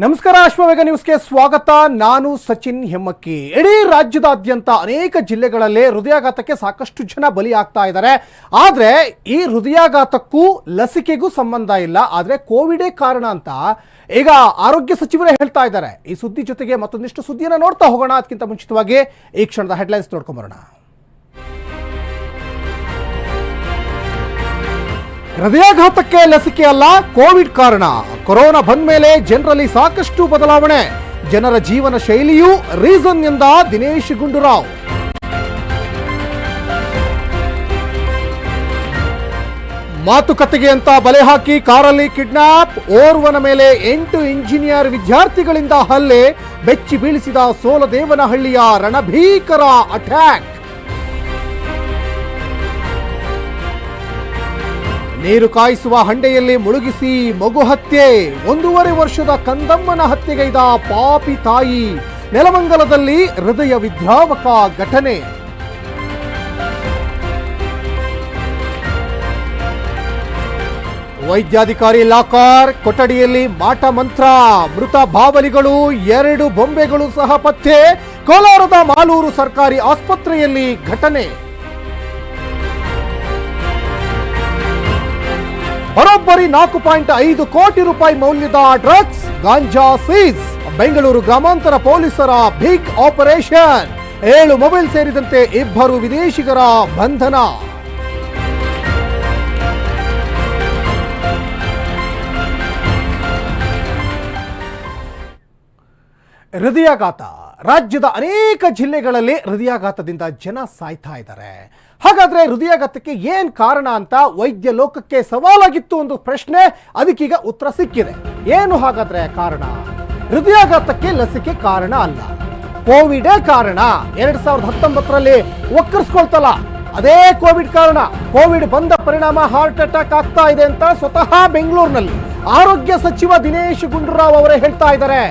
ನಮಸ್ಕಾರ ಅಶ್ವವೇಗ ನ್ಯೂಸ್ಗೆ ಸ್ವಾಗತ. ನಾನು ಸಚಿನ್ ಹೆಮ್ಮಕ್ಕಿ. ಇಡೀ ರಾಜ್ಯದಾದ್ಯಂತ ಅನೇಕ ಜಿಲ್ಲೆಗಳಲ್ಲಿ ಹೃದಯಾಘಾತಕ್ಕೆ ಸಾಕಷ್ಟು ಜನ ಬಲಿ ಆಗ್ತಾ ಇದ್ದಾರೆ. ಆದರೆ ಈ ಹೃದಯಾಘಾತಕ್ಕೂ ಲಸಿಕೆಗೂ ಸಂಬಂಧ ಇಲ್ಲ. ಆದರೆ ಕೋವಿಡೇ ಕಾರಣ ಅಂತ ಈಗ ಆರೋಗ್ಯ ಸಚಿವರೇ ಹೇಳ್ತಾ ಇದ್ದಾರೆ. ಈ ಸುದ್ದಿ ಜೊತೆಗೆ ಮತ್ತೊಂದಿಷ್ಟು ಸುದ್ದಿಯನ್ನು ನೋಡ್ತಾ ಹೋಗೋಣ. ಅದಕ್ಕಿಂತ ಮುಂಚಿತವಾಗಿ ಈ ಕ್ಷಣದ ಹೆಡ್ಲೈನ್ಸ್ ನೋಡ್ಕೊಂಬರೋಣ. ಹೃದಯಾಘಾತಕ್ಕೆ ಲಸಿಕೆ ಅಲ್ಲ ಕೋವಿಡ್ ಕಾರಣ. ಕೊರೋನಾ ಬಂದ ಮೇಲೆ ಜನರಲ್ಲಿ ಸಾಕಷ್ಟು ಬದಲಾವಣೆ. ಜನರ ಜೀವನ ಶೈಲಿಯೂ ರೀಸನ್ ಎಂದ ದಿನೇಶ್ ಗುಂಡೂರಾವ್. ಮಾತುಕತೆಗೆ ಅಂತ ಬಲೆ ಹಾಕಿ ಕಾರಲ್ಲಿ ಕಿಡ್ನಾಪ್, ಓರ್ವನ ಮೇಲೆ ಎಂಟು ಇಂಜಿನಿಯರ್ ವಿದ್ಯಾರ್ಥಿಗಳಿಂದ ಹಲ್ಲೆ, ಬೆಚ್ಚಿ ಬೀಳಿಸಿದ ಸೋಲದೇವನಹಳ್ಳಿಯ ರಣಭೀಕರ ಅಟ್ಯಾಕ್. ನೀರು ಕಾಯಿಸುವ ಹಂಡೆಯಲ್ಲಿ ಮುಳುಗಿಸಿ ಮಗು ಹತ್ಯೆ. ಒಂದೂವರೆ ವರ್ಷದ ಕಂದಮ್ಮನ ಹತ್ಯೆಗೈದ ಪಾಪಿ ತಾಯಿ ನೆಲಮಂಗಲದಲ್ಲಿ ಹೃದಯ ವಿದ್ರಾವಕ ಘಟನೆ. ವೈದ್ಯಾಧಿಕಾರಿ ಲಾಕರ್, ಕೊಠಡಿಯಲ್ಲಿ ಮಾಟ ಮಂತ್ರ, ಮೃತ ಬಾವಲಿಗಳು, ಎರಡು ಬೊಂಬೆಗಳು ಸಹ ಪತ್ತೆ ಕೋಲಾರದ ಮಾಲೂರು ಸರ್ಕಾರಿ ಆಸ್ಪತ್ರೆಯಲ್ಲಿ ಘಟನೆ. ಬರೋಬ್ಬರಿ ನಾಲ್ಕು ಪಾಯಿಂಟ್ ಐದು ಕೋಟಿ ರೂಪಾಯಿ ಮೌಲ್ಯದ ಡ್ರಗ್ಸ್, ಗಾಂಜಾ ಸೀಸ್ ಬೆಂಗಳೂರು ಗ್ರಾಮಾಂತರ ಪೊಲೀಸರ ಬಿಗ್ ಆಪರೇಷನ್. ಏಳು ಮೊಬೈಲ್ ಸೇರಿದಂತೆ ಇಬ್ಬರು ವಿದೇಶಿಗರ ಬಂಧನ. ಹೃದಯಾಘಾತ. ರಾಜ್ಯದ ಅನೇಕ ಜಿಲ್ಲೆಗಳಲ್ಲಿ ಹೃದಯಾಘಾತದಿಂದ ಜನ ಸಾಯ್ತಾ ಇದ್ದಾರೆ. ಹಾಗಾದ್ರೆ ಹೃದಯಾಘಾತಕ್ಕೆ ಏನು ಕಾರಣ ಅಂತ ವೈದ್ಯ ಲೋಕಕ್ಕೆ ಸವಾಲಾಗಿತ್ತು ಒಂದು ಪ್ರಶ್ನೆ ಅದಕ್ಕೀಗ ಉತ್ತರ ಸಿಕ್ಕಿದೆ. ಏನು ಹಾಗಾದ್ರೆ ಕಾರಣ? ಹೃದಯಾಘಾತಕ್ಕೆ ಲಸಿಕೆ ಕಾರಣ ಅಲ್ಲ. ಕೋವಿಡೇ ಕಾರಣ. ಎರಡ್ ಸಾವಿರದ ಹತ್ತೊಂಬತ್ತರಲ್ಲಿ ಒಕ್ಕರ್ಸ್ಕೊಳ್ತಲ್ಲ. ಅದೇ ಕೋವಿಡ್ ಕಾರಣ. ಕೋವಿಡ್ ಬಂದ ಪರಿಣಾಮ ಹಾರ್ಟ್ ಅಟ್ಯಾಕ್ ಆಗ್ತಾ ಇದೆ ಅಂತ ಸ್ವತಃ ಬೆಂಗಳೂರಿನಲ್ಲಿ. ಆರೋಗ್ಯ ಸಚಿವ ದಿನೇಶ್ ಗುಂಡೂರಾವ್ ಅವರೇ ಹೇಳ್ತಾ ಇದ್ದಾರೆ.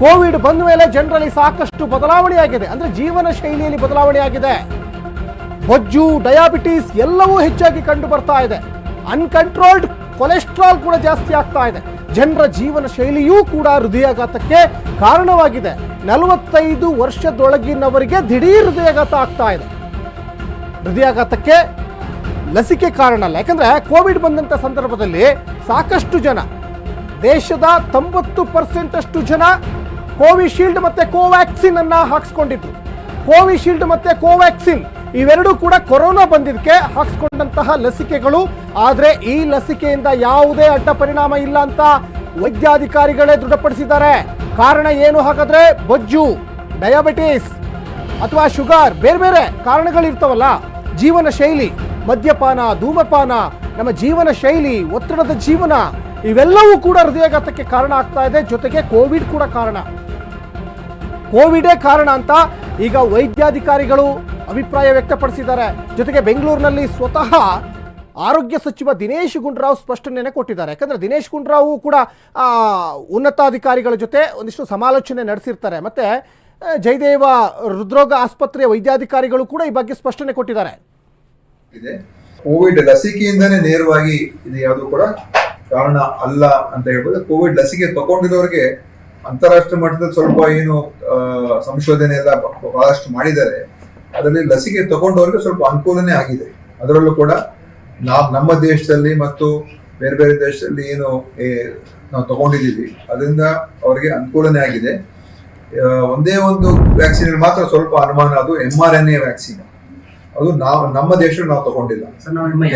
ಕೋವಿಡ್ ಬಂದ ಮೇಲೆ ಜನರಲ್ಲಿ ಸಾಕಷ್ಟು ಬದಲಾವಣೆ ಆಗಿದೆ ಅಂದ್ರೆ ಜೀವನ ಶೈಲಿಯಲ್ಲಿ ಬದಲಾವಣೆ ಆಗಿದೆ ಬೊಜ್ಜು, ಡಯಾಬಿಟೀಸ್ ಎಲ್ಲವೂ ಹೆಚ್ಚಾಗಿ ಕಂಡು ಬರ್ತಾ ಇದೆ. ಅನ್ಕಂಟ್ರೋಲ್ಡ್ ಕೊಲೆಸ್ಟ್ರಾಲ್ ಕೂಡ ಜಾಸ್ತಿ ಆಗ್ತಾ ಇದೆ. ಜನರ ಜೀವನ ಶೈಲಿಯೂ ಕೂಡ ಹೃದಯಾಘಾತಕ್ಕೆ ಕಾರಣವಾಗಿದೆ. ನಲವತ್ತೈದು ವರ್ಷದೊಳಗಿನವರಿಗೆ ದಿಢೀರ್ ಹೃದಯಾಘಾತ ಆಗ್ತಾ ಇದೆ. ಹೃದಯಾಘಾತಕ್ಕೆ ಲಸಿಕೆ ಕಾರಣ ಅಲ್ಲ. ಯಾಕಂದ್ರೆ ಕೋವಿಡ್ ಬಂದಂತ ಸಂದರ್ಭದಲ್ಲಿ ಸಾಕಷ್ಟು ಜನ, ದೇಶದ ತೊಂಬತ್ತು ಪರ್ಸೆಂಟ್ ಅಷ್ಟು ಜನ ಕೋವಿಶೀಲ್ಡ್ ಮತ್ತೆ ಕೋವ್ಯಾಕ್ಸಿನ್ ಅನ್ನ ಹಾಕ್ಸ್ಕೊಂಡಿದ್ರು. ಕೋವಿಶೀಲ್ಡ್ ಮತ್ತೆ ಕೋವ್ಯಾಕ್ಸಿನ್ ಇವೆರಡೂ ಕೂಡ ಕೊರೋನಾ ಬಂದಿದ್ದಕ್ಕೆ ಹಾಕಿಸ್ಕೊಂಡಂತಹ ಲಸಿಕೆಗಳು. ಆದ್ರೆ ಈ ಲಸಿಕೆಯಿಂದ ಯಾವುದೇ ಅಡ್ಡ ಪರಿಣಾಮ ಇಲ್ಲ ಅಂತ ವೈದ್ಯಾಧಿಕಾರಿಗಳೇ ದೃಢಪಡಿಸಿದ್ದಾರೆ. ಕಾರಣ ಏನು ಹಾಗಾದ್ರೆ ಬೊಜ್ಜು, ಡಯಾಬಿಟಿಸ್ ಅಥವಾ ಶುಗರ್, ಬೇರೆ ಬೇರೆ ಕಾರಣಗಳಿರ್ತಾವಲ್ಲ. ಜೀವನ ಶೈಲಿ, ಮದ್ಯಪಾನ, ಧೂಮಪಾನ, ನಮ್ಮ ಜೀವನ ಶೈಲಿ, ಒತ್ತಡದ ಜೀವನ ಇವೆಲ್ಲವೂ ಕೂಡ ಹೃದಯಾಘಾತಕ್ಕೆ ಕಾರಣ ಆಗ್ತಾ ಇದೆ. ಜೊತೆಗೆ ಕೋವಿಡ್ ಕೂಡ ಕಾರಣ. ಕೋವಿಡೇ ಕಾರಣ ಅಂತ ಈಗ ವೈದ್ಯಾಧಿಕಾರಿಗಳು ಅಭಿಪ್ರಾಯ ವ್ಯಕ್ತಪಡಿಸಿದ್ದಾರೆ. ಜೊತೆಗೆ ಬೆಂಗಳೂರಿನಲ್ಲಿ ಸ್ವತಃ ಆರೋಗ್ಯ ಸಚಿವ ದಿನೇಶ್ ಗುಂಡೂರಾವ್ ಸ್ಪಷ್ಟನೆಯನ್ನು ಕೊಟ್ಟಿದ್ದಾರೆ. ಯಾಕಂದ್ರೆ ದಿನೇಶ್ ಗುಂಡೂರಾವ್ ಕೂಡ ಉನ್ನತಾಧಿಕಾರಿಗಳ ಜೊತೆ ಒಂದಿಷ್ಟು ಸಮಾಲೋಚನೆ ನಡೆಸಿರ್ತಾರೆ. ಮತ್ತೆ ಜಯದೇವ ಹೃದ್ರೋಗ ಆಸ್ಪತ್ರೆಯ ವೈದ್ಯಾಧಿಕಾರಿಗಳು ಕೂಡ ಈ ಬಗ್ಗೆ ಸ್ಪಷ್ಟನೆ ಕೊಟ್ಟಿದ್ದಾರೆ. ಇದೆ. ಕೋವಿಡ್ ಲಸಿಕೆಯಿಂದನೇ ನೇರವಾಗಿ ಇದು ಯಾವುದು ಕೂಡ ಕಾರಣ ಅಲ್ಲ ಅಂತ ಹೇಳ್ಬೋದು. ಕೋವಿಡ್ ಲಸಿಕೆ ತಗೊಂಡಿರೋರಿಗೆ ಅಂತಾರಾಷ್ಟ್ರೀಯ ಮಟ್ಟದಲ್ಲಿ ಸ್ವಲ್ಪ ಏನು ಸಂಶೋಧನೆ ಎಲ್ಲ ಬಹಳಷ್ಟು ಮಾಡಿದ್ದಾರೆ. ಅದರಲ್ಲಿ ಲಸಿಕೆ ತಗೊಂಡವ್ರಿಗೆ ಸ್ವಲ್ಪ ಅನುಕೂಲನೇ ಆಗಿದೆ. ಅದರಲ್ಲೂ ಕೂಡ ನಾವು ನಮ್ಮ ದೇಶದಲ್ಲಿ ಮತ್ತು ಬೇರೆ ಬೇರೆ ದೇಶದಲ್ಲಿ ಏನು ನಾವು ತಗೊಂಡಿದ್ದೀವಿ. ಅದರಿಂದ ಅವರಿಗೆ ಅನುಕೂಲನೇ ಆಗಿದೆ. ಒಂದೇ ಒಂದು ವ್ಯಾಕ್ಸಿನ್ ಮಾತ್ರ ಸ್ವಲ್ಪ ಅನುಮಾನ ಅದು M R N A vaccine. ಅದು ನಾವು ನಮ್ಮ ದೇಶದಲ್ಲಿ ನಾವು ತಗೊಂಡಿಲ್ಲ.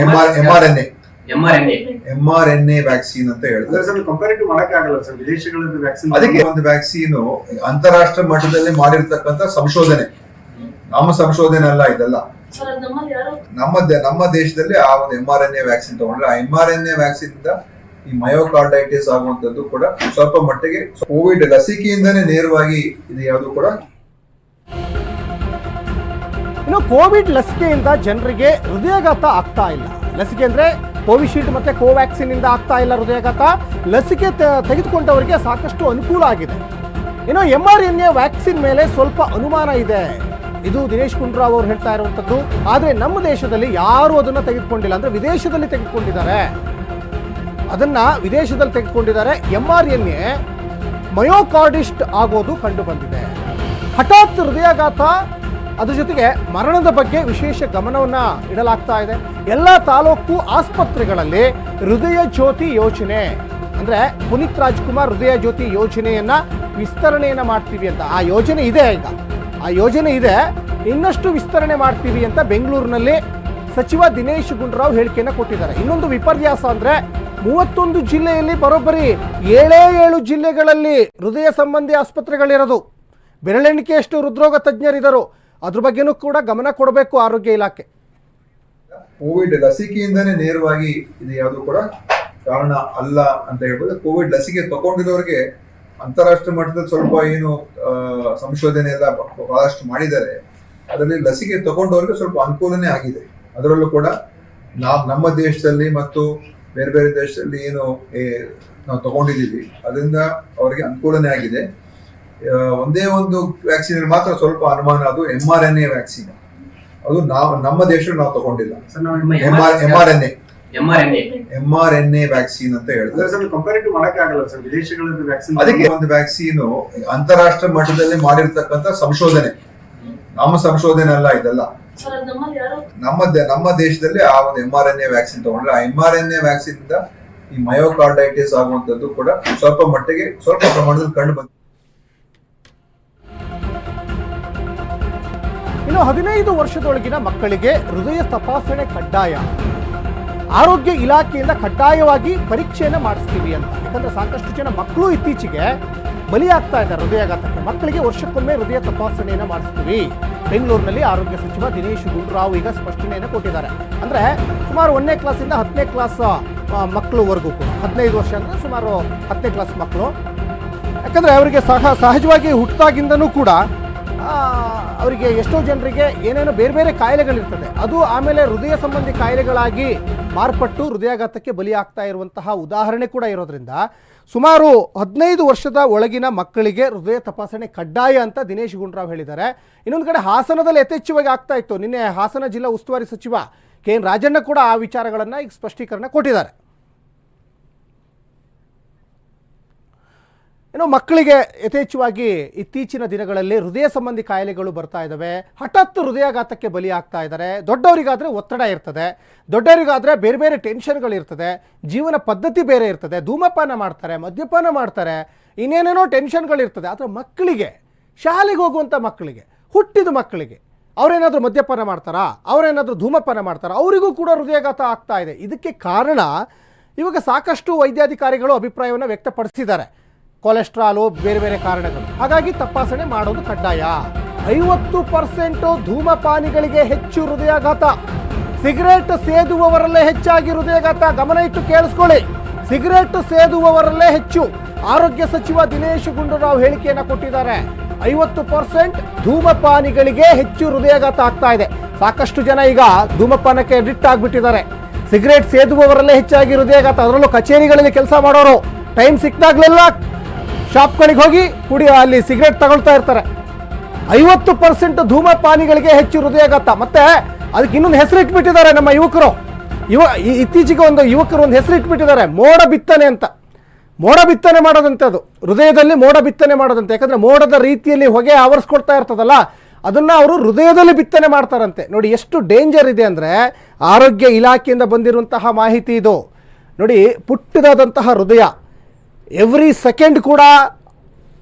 M R N A M R N A M R N A vaccine ಅಂತ ಹೇಳಿದ್ರೆ ಸರ್ ಕಂಪೇರಿಟಿವ್ ಮಾಡಕ್ ಆಗಲ್ಲ ಸರ್ ವಿದೇಶಗಳಲ್ಲಿ ವ್ಯಾಕ್ಸಿನ್ ಅದಕ್ಕೆ ಒಂದು ವ್ಯಾಕ್ಸಿನ್ ಅಂತಾರಾಷ್ಟ್ರೀಯ ಮಟ್ಟದಲ್ಲಿ ಮಾಡಿರ್ತಕ್ಕಂಥ ಸಂಶೋಧನೆ. ನಮ್ಮ ಸಂಶೋಧನೆ ಅಲ್ಲ ಇದೆಲ್ಲ. ನಮ್ಮ ದೇ- ನಮ್ಮ ದೇಶದಲ್ಲಿ ಆ ಒಂದು M R N A vaccine ತಗೊಂಡ್ರೆ ಆ M R N A vaccine ಇಂದ ಈ ಮಯೋಕಾರ್ಡೈಟಿಸ್ ಆಗುವಂತದ್ದು ಕೂಡ ಸ್ವಲ್ಪ ಮಟ್ಟಿಗೆ ಕೋವಿಡ್ ಲಸಿಕೆಯಿಂದನೇ ನೇರವಾಗಿ ಇದು ಯಾವುದು ಕೂಡ ಇನ್ನು ಕೋವಿಡ್ ಲಸಿಕೆಯಿಂದ ಜನರಿಗೆ ಹೃದಯಾಘಾತ ಆಗ್ತಾ ಇಲ್ಲ. ಲಸಿಕೆ ಅಂದ್ರೆ ಕೋವಿಶೀಲ್ಡ್ ಮತ್ತೆ ಕೋವ್ಯಾಕ್ಸಿನ್ ಇಂದ ಆಗ್ತಾ ಇಲ್ಲ ಹೃದಯಾಘಾತ. ಲಸಿಕೆ ತೆಗೆದುಕೊಂಡವರಿಗೆ ಸಾಕಷ್ಟು ಅನುಕೂಲ ಆಗಿದೆ. ಇನ್ನು M R N A vaccine ಮೇಲೆ ಸ್ವಲ್ಪ ಅನುಮಾನ ಇದೆ. ಇದು ದಿನೇಶ್ ಗುಂಡ್ರಾವ್ ಅವರು ಹೇಳ್ತಾ ಇರುವಂಥದ್ದು. ಆದರೆ ನಮ್ಮ ದೇಶದಲ್ಲಿ ಯಾರು ಅದನ್ನು ತೆಗೆದುಕೊಂಡಿಲ್ಲ. ಅಂದ್ರೆ ವಿದೇಶದಲ್ಲಿ ತೆಗೆದುಕೊಂಡಿದ್ದಾರೆ. ಅದನ್ನ ವಿದೇಶದಲ್ಲಿ ತೆಗೆದುಕೊಂಡಿದ್ದಾರೆ M R N A myocarditis ಆಗೋದು ಕಂಡು ಬಂದಿದೆ. ಹಠಾತ್ ಹೃದಯಾಘಾತ ಅದ್ರ ಜೊತೆಗೆ ಮರಣದ ಬಗ್ಗೆ ವಿಶೇಷ ಗಮನವನ್ನ ಇಡಲಾಗ್ತಾ ಇದೆ. ಎಲ್ಲ ತಾಲೂಕು ಆಸ್ಪತ್ರೆಗಳಲ್ಲಿ ಹೃದಯ ಜ್ಯೋತಿ ಯೋಜನೆ. ಅಂದ್ರೆ ಪುನೀತ್ ರಾಜ್ಕುಮಾರ್ ಹೃದಯ ಜ್ಯೋತಿ ಯೋಜನೆಯನ್ನ ವಿಸ್ತರಣೆಯನ್ನ ಮಾಡ್ತೀವಿ ಅಂತ. ಆ ಯೋಜನೆ ಇದೆ ಈಗ. ಆ ಯೋಜನೆ ಇದೆ. ಇನ್ನಷ್ಟು ವಿಸ್ತರಣೆ ಮಾಡ್ತೀವಿ ಅಂತ ಬೆಂಗಳೂರಿನಲ್ಲಿ ಸಚಿವ ದಿನೇಶ್ ಗುಂಡೂರಾವ್ ಹೇಳಿಕೆಯನ್ನ ಕೊಟ್ಟಿದ್ದಾರೆ. ಇನ್ನೊಂದು ವಿಪರ್ಯಾಸ ಅಂದ್ರೆ ಮೂವತ್ತೊಂದು ಜಿಲ್ಲೆಯಲ್ಲಿ ಬರೋಬ್ಬರಿ ಏಳೇ ಏಳು ಜಿಲ್ಲೆಗಳಲ್ಲಿ ಹೃದಯ ಸಂಬಂಧಿ ಆಸ್ಪತ್ರೆಗಳಿರೋದು. ಬೆರಳೆಣಿಕೆಯಷ್ಟು ಹೃದ್ರೋಗ ತಜ್ಞರಿದ್ದರು. ಅದ್ರ ಬಗ್ಗೆನೂ ಕೂಡ ಗಮನ ಕೊಡಬೇಕು ಆರೋಗ್ಯ ಇಲಾಖೆ. ಕೋವಿಡ್ ಲಸಿಕೆಯಿಂದನೇ ನೇರವಾಗಿ ಇದು ಯಾವುದು ಕೂಡ ಕಾರಣ ಅಲ್ಲ ಅಂತ ಹೇಳ್ಬೋದು. ಕೋವಿಡ್ ಲಸಿಕೆ ತಗೊಂಡಿರೋರಿಗೆ ಅಂತಾರಾಷ್ಟ್ರೀಯ ಮಟ್ಟದಲ್ಲಿ ಸ್ವಲ್ಪ ಏನು ಸಂಶೋಧನೆ ಎಲ್ಲ ಬಹಳಷ್ಟು ಮಾಡಿದ್ದಾರೆ. ಅದರಲ್ಲಿ ಲಸಿಕೆ ತಗೊಂಡವ್ರಿಗೆ ಸ್ವಲ್ಪ ಅನುಕೂಲನೇ ಆಗಿದೆ. ಅದರಲ್ಲೂ ಕೂಡ ನಾವು ನಮ್ಮ ದೇಶದಲ್ಲಿ ಮತ್ತು ಬೇರೆ ಬೇರೆ ದೇಶದಲ್ಲಿ ಏನು ನಾವು ತಗೊಂಡಿದ್ದೀವಿ. ಅದರಿಂದ ಅವರಿಗೆ ಅನುಕೂಲನೇ ಆಗಿದೆ. ಒಂದೇ ಒಂದು ವ್ಯಾಕ್ಸಿನ್ ಮಾತ್ರ ಸ್ವಲ್ಪ ಅನುಮಾನ. ಅದು M R N A vaccine ಅದು ನಾವು ನಮ್ಮ ದೇಶ ನಾವು ತಗೊಂಡಿಲ್ಲ. M R M R N A M R N A vaccine ಅಂತ ವ್ಯಾಕ್ಸಿನ್ ಅದಕ್ಕೆ ಒಂದು ವ್ಯಾಕ್ಸಿನ್ ಅಂತಾರಾಷ್ಟ್ರೀಯ ಮಟ್ಟದಲ್ಲಿ ಮಾಡಿರ್ತಕ್ಕಂಥ ಸಂಶೋಧನೆ. ನಮ್ಮ ಸಂಶೋಧನೆ ಅಲ್ಲ ಇದೆಲ್ಲ. ಸರ್ ಅದ್ ನಮ್ಮಲ್ಲಿ ಯಾರೋ ನಮ್ಮ ನಮ್ಮ ದೇಶದಲ್ಲಿ ಆ ಒಂದು M R N A vaccine ತಗೊಂಡ್ರೆ ಆ M R N A vaccine ಇಂದ ಈ ಮಯೋಕಾರ್ಡೈಟಿಸ್ ಆಗುವಂತದ್ದು ಕೂಡ ಸ್ವಲ್ಪ ಮಟ್ಟಿಗೆ ಸ್ವಲ್ಪ ಪ್ರಮಾಣದಲ್ಲಿ ಕಂಡು ಬಂದಿದೆ. ಇನ್ನು ಹದಿನೈದು ವರ್ಷದೊಳಗಿನ ಮಕ್ಕಳಿಗೆ ಹೃದಯ ತಪಾಸಣೆ ಕಡ್ಡಾಯ. ಆರೋಗ್ಯ ಇಲಾಖೆಯಿಂದ ಕಡ್ಡಾಯವಾಗಿ ಪರೀಕ್ಷೆಯನ್ನು ಮಾಡಿಸ್ತೀವಿ ಅಂತ. ಯಾಕಂದ್ರೆ ಸಾಕಷ್ಟು ಜನ ಮಕ್ಕಳು ಇತ್ತೀಚೆಗೆ ಬಲಿಯಾಗ್ತಾ ಇದ್ದಾರೆ ಹೃದಯಾಘಾತಕ್ಕೆ. ಮಕ್ಕಳಿಗೆ ವರ್ಷಕ್ಕೊಮ್ಮೆ ಹೃದಯ ತಪಾಸಣೆಯನ್ನು ಮಾಡಿಸ್ತೀವಿ. ಬೆಂಗಳೂರಿನಲ್ಲಿ ಆರೋಗ್ಯ ಸಚಿವ ದಿನೇಶ್ ಗುಂಡೂರಾವ್ ಈಗ ಸ್ಪಷ್ಟನೆಯನ್ನು ಕೊಟ್ಟಿದ್ದಾರೆ. ಅಂದ್ರೆ ಸುಮಾರು ಒಂದನೇ ಕ್ಲಾಸಿಂದ ಹತ್ತನೇ ಕ್ಲಾಸ್ ಮಕ್ಕಳುವರೆಗೂ ಕೂಡ. ಹದಿನೈದು ವರ್ಷ ಅಂದ್ರೆ ಸುಮಾರು ಹತ್ತನೇ ಕ್ಲಾಸ್ ಮಕ್ಕಳು. ಯಾಕಂದ್ರೆ ಅವರಿಗೆ ಸಹ, ಸಹಜವಾಗಿ ಹುಟ್ಟಿದಾಗಿಂದನೂ ಕೂಡ ಅವರಿಗೆ ಎಷ್ಟೋ ಜನರಿಗೆ ಏನೇನೋ ಬೇರೆ ಬೇರೆ ಕಾಯಿಲೆಗಳಿರ್ತದೆ. ಅದು ಆಮೇಲೆ ಹೃದಯ ಸಂಬಂಧಿ ಕಾಯಿಲೆಗಳಾಗಿ ಮಾರ್ಪಟ್ಟು ಹೃದಯಾಘಾತಕ್ಕೆ ಬಲಿಯಾಗ್ತಾ ಇರುವಂತಹ ಉದಾಹರಣೆ ಕೂಡ ಇರೋದ್ರಿಂದ ಸುಮಾರು ಹದಿನೈದು ವರ್ಷದ ಒಳಗಿನ ಮಕ್ಕಳಿಗೆ ಹೃದಯ ತಪಾಸಣೆ ಕಡ್ಡಾಯ ಅಂತ ದಿನೇಶ್ ಗುಂಡ್ರಾವ್ ಹೇಳಿದ್ದಾರೆ. ಇನ್ನೊಂದು ಕಡೆ ಹಾಸನದಲ್ಲಿ ಯಥೇಚ್ಛವಾಗಿ ಆಗ್ತಾ ಇತ್ತು. ನಿನ್ನೆ ಹಾಸನ ಜಿಲ್ಲಾ ಉಸ್ತುವಾರಿ ಸಚಿವ ಕೆ ಎನ್ ರಾಜಣ್ಣ ಕೂಡ ಆ ವಿಚಾರಗಳನ್ನು ಈಗ ಸ್ಪಷ್ಟೀಕರಣ ಕೊಟ್ಟಿದ್ದಾರೆ. ಇನ್ನು ಮಕ್ಕಳಿಗೆ ಯಥೇಚ್ಛವಾಗಿ ಇತ್ತೀಚಿನ ದಿನಗಳಲ್ಲಿ ಹೃದಯ ಸಂಬಂಧಿ ಕಾಯಿಲೆಗಳು ಬರ್ತಾ ಇದ್ದಾವೆ ಹಠಾತ್ ಹೃದಯಾಘಾತಕ್ಕೆ ಬಲಿಯಾಗ್ತಾ ಇದ್ದಾರೆ ದೊಡ್ಡವರಿಗಾದರೆ ಒತ್ತಡ ಇರ್ತದೆ. ದೊಡ್ಡವರಿಗಾದರೆ ಬೇರೆ ಬೇರೆ ಟೆನ್ಷನ್ಗಳಿರ್ತದೆ ಜೀವನ ಪದ್ಧತಿ ಬೇರೆ ಇರ್ತದೆ. ಧೂಮಪಾನ ಮಾಡ್ತಾರೆ, ಮದ್ಯಪಾನ ಮಾಡ್ತಾರೆ. ಇನ್ನೇನೇನೋ ಟೆನ್ಷನ್ಗಳಿರ್ತದೆ ಆದರೆ ಮಕ್ಕಳಿಗೆ, ಶಾಲೆಗೆ ಹೋಗುವಂಥ ಮಕ್ಕಳಿಗೆ, ಹುಟ್ಟಿದ ಮಕ್ಕಳಿಗೆ ಅವರೇನಾದರೂ ಮದ್ಯಪಾನ ಮಾಡ್ತಾರಾ? ಅವರೇನಾದರೂ ಧೂಮಪಾನ ಮಾಡ್ತಾರಾ? ಅವರಿಗೂ ಕೂಡ ಹೃದಯಾಘಾತ ಆಗ್ತಾ ಇದೆ. ಇದಕ್ಕೆ ಕಾರಣ ಇವಾಗ ಸಾಕಷ್ಟು ವೈದ್ಯಾಧಿಕಾರಿಗಳು ಅಭಿಪ್ರಾಯವನ್ನು ವ್ಯಕ್ತಪಡಿಸಿದ್ದಾರೆ. ಕೊಲೆಸ್ಟ್ರಾಲು ಬೇರೆ ಬೇರೆ ಕಾರಣಗಳು. ಹಾಗಾಗಿ ತಪಾಸಣೆ ಮಾಡೋದು ಕಡ್ಡಾಯ. ಐವತ್ತು ಪರ್ಸೆಂಟು ಧೂಮಪಾನಿಗಳಿಗೆ ಹೆಚ್ಚು ಹೃದಯಾಘಾತ. ಸಿಗರೇಟ್ ಸೇದುವವರಲ್ಲೇ ಹೆಚ್ಚಾಗಿ ಹೃದಯಾಘಾತ. ಗಮನ ಇಟ್ಟು ಕೇಳಿಸ್ಕೊಳ್ಳಿ. ಸಿಗರೇಟ್ ಸೇದುವವರಲ್ಲೇ ಹೆಚ್ಚು. ಆರೋಗ್ಯ ಸಚಿವ ದಿನೇಶ್ ಗುಂಡೂರಾವ್ ಹೇಳಿಕೆಯನ್ನು ಕೊಟ್ಟಿದ್ದಾರೆ. ಐವತ್ತು ಪರ್ಸೆಂಟ್ ಧೂಮಪಾನಿಗಳಿಗೆ ಹೆಚ್ಚು ಹೃದಯಾಘಾತ ಆಗ್ತಾ ಇದೆ. ಸಾಕಷ್ಟು ಜನ ಈಗ ಧೂಮಪಾನಕ್ಕೆ ಅಡಿಕ್ಟ್ ಆಗಿಬಿಟ್ಟಿದ್ದಾರೆ. ಸಿಗರೇಟ್ ಸೇದುವವರಲ್ಲೇ ಹೆಚ್ಚಾಗಿ ಹೃದಯಾಘಾತ. ಅದರಲ್ಲೂ ಕಚೇರಿಗಳಲ್ಲಿ ಕೆಲಸ ಮಾಡೋರು. ಟೈಮ್ ಸಿಕ್ದಾಗ್ಲೆಲ್ಲ ಶಾಪ್ಗಳಿಗೆ ಹೋಗಿ ಕುಡಿ ಅಲ್ಲಿ ಸಿಗರೇಟ್ ತಗೊಳ್ತಾ ಇರ್ತಾರೆ. ಐವತ್ತು ಪರ್ಸೆಂಟ್ ಧೂಮಪಾನಿಗಳಿಗೆ ಹೆಚ್ಚು ಹೃದಯಾಘಾತ. ಮತ್ತೆ ಅದಕ್ಕೆ ಇನ್ನೊಂದು ಹೆಸರು ಇಟ್ಬಿಟ್ಟಿದ್ದಾರೆ ನಮ್ಮ ಯುವಕರು. ಯುವ ಇತ್ತೀಚೆಗೆ ಒಂದು ಯುವಕರು ಒಂದು ಹೆಸರು ಇಟ್ಬಿಟ್ಟಿದ್ದಾರೆ, ಮೋಡ ಬಿತ್ತನೆ ಅಂತ. ಮೋಡ ಬಿತ್ತನೆ ಮಾಡೋದಂತೆ ಅದು. ಹೃದಯದಲ್ಲಿ ಮೋಡ ಬಿತ್ತನೆ ಮಾಡೋದಂತೆ. ಯಾಕಂದ್ರೆ ಮೋಡದ ರೀತಿಯಲ್ಲಿ ಹೊಗೆ ಆವರಿಸ್ಕೊಳ್ತಾ ಇರ್ತದಲ್ಲ, ಅದನ್ನ ಅವರು ಹೃದಯದಲ್ಲಿ ಬಿತ್ತನೆ ಮಾಡ್ತಾರಂತೆ. ನೋಡಿ, ಎಷ್ಟು ಡೇಂಜರ್ ಇದೆ ಅಂದ್ರೆ ಆರೋಗ್ಯ ಇಲಾಖೆಯಿಂದ ಬಂದಿರುವಂತಹ ಮಾಹಿತಿ ಇದು. ನೋಡಿ, ಪುಟ್ಟದಾದಂತಹ ಹೃದಯ. ಎವ್ರಿ ಸೆಕೆಂಡ್ ಕೂಡ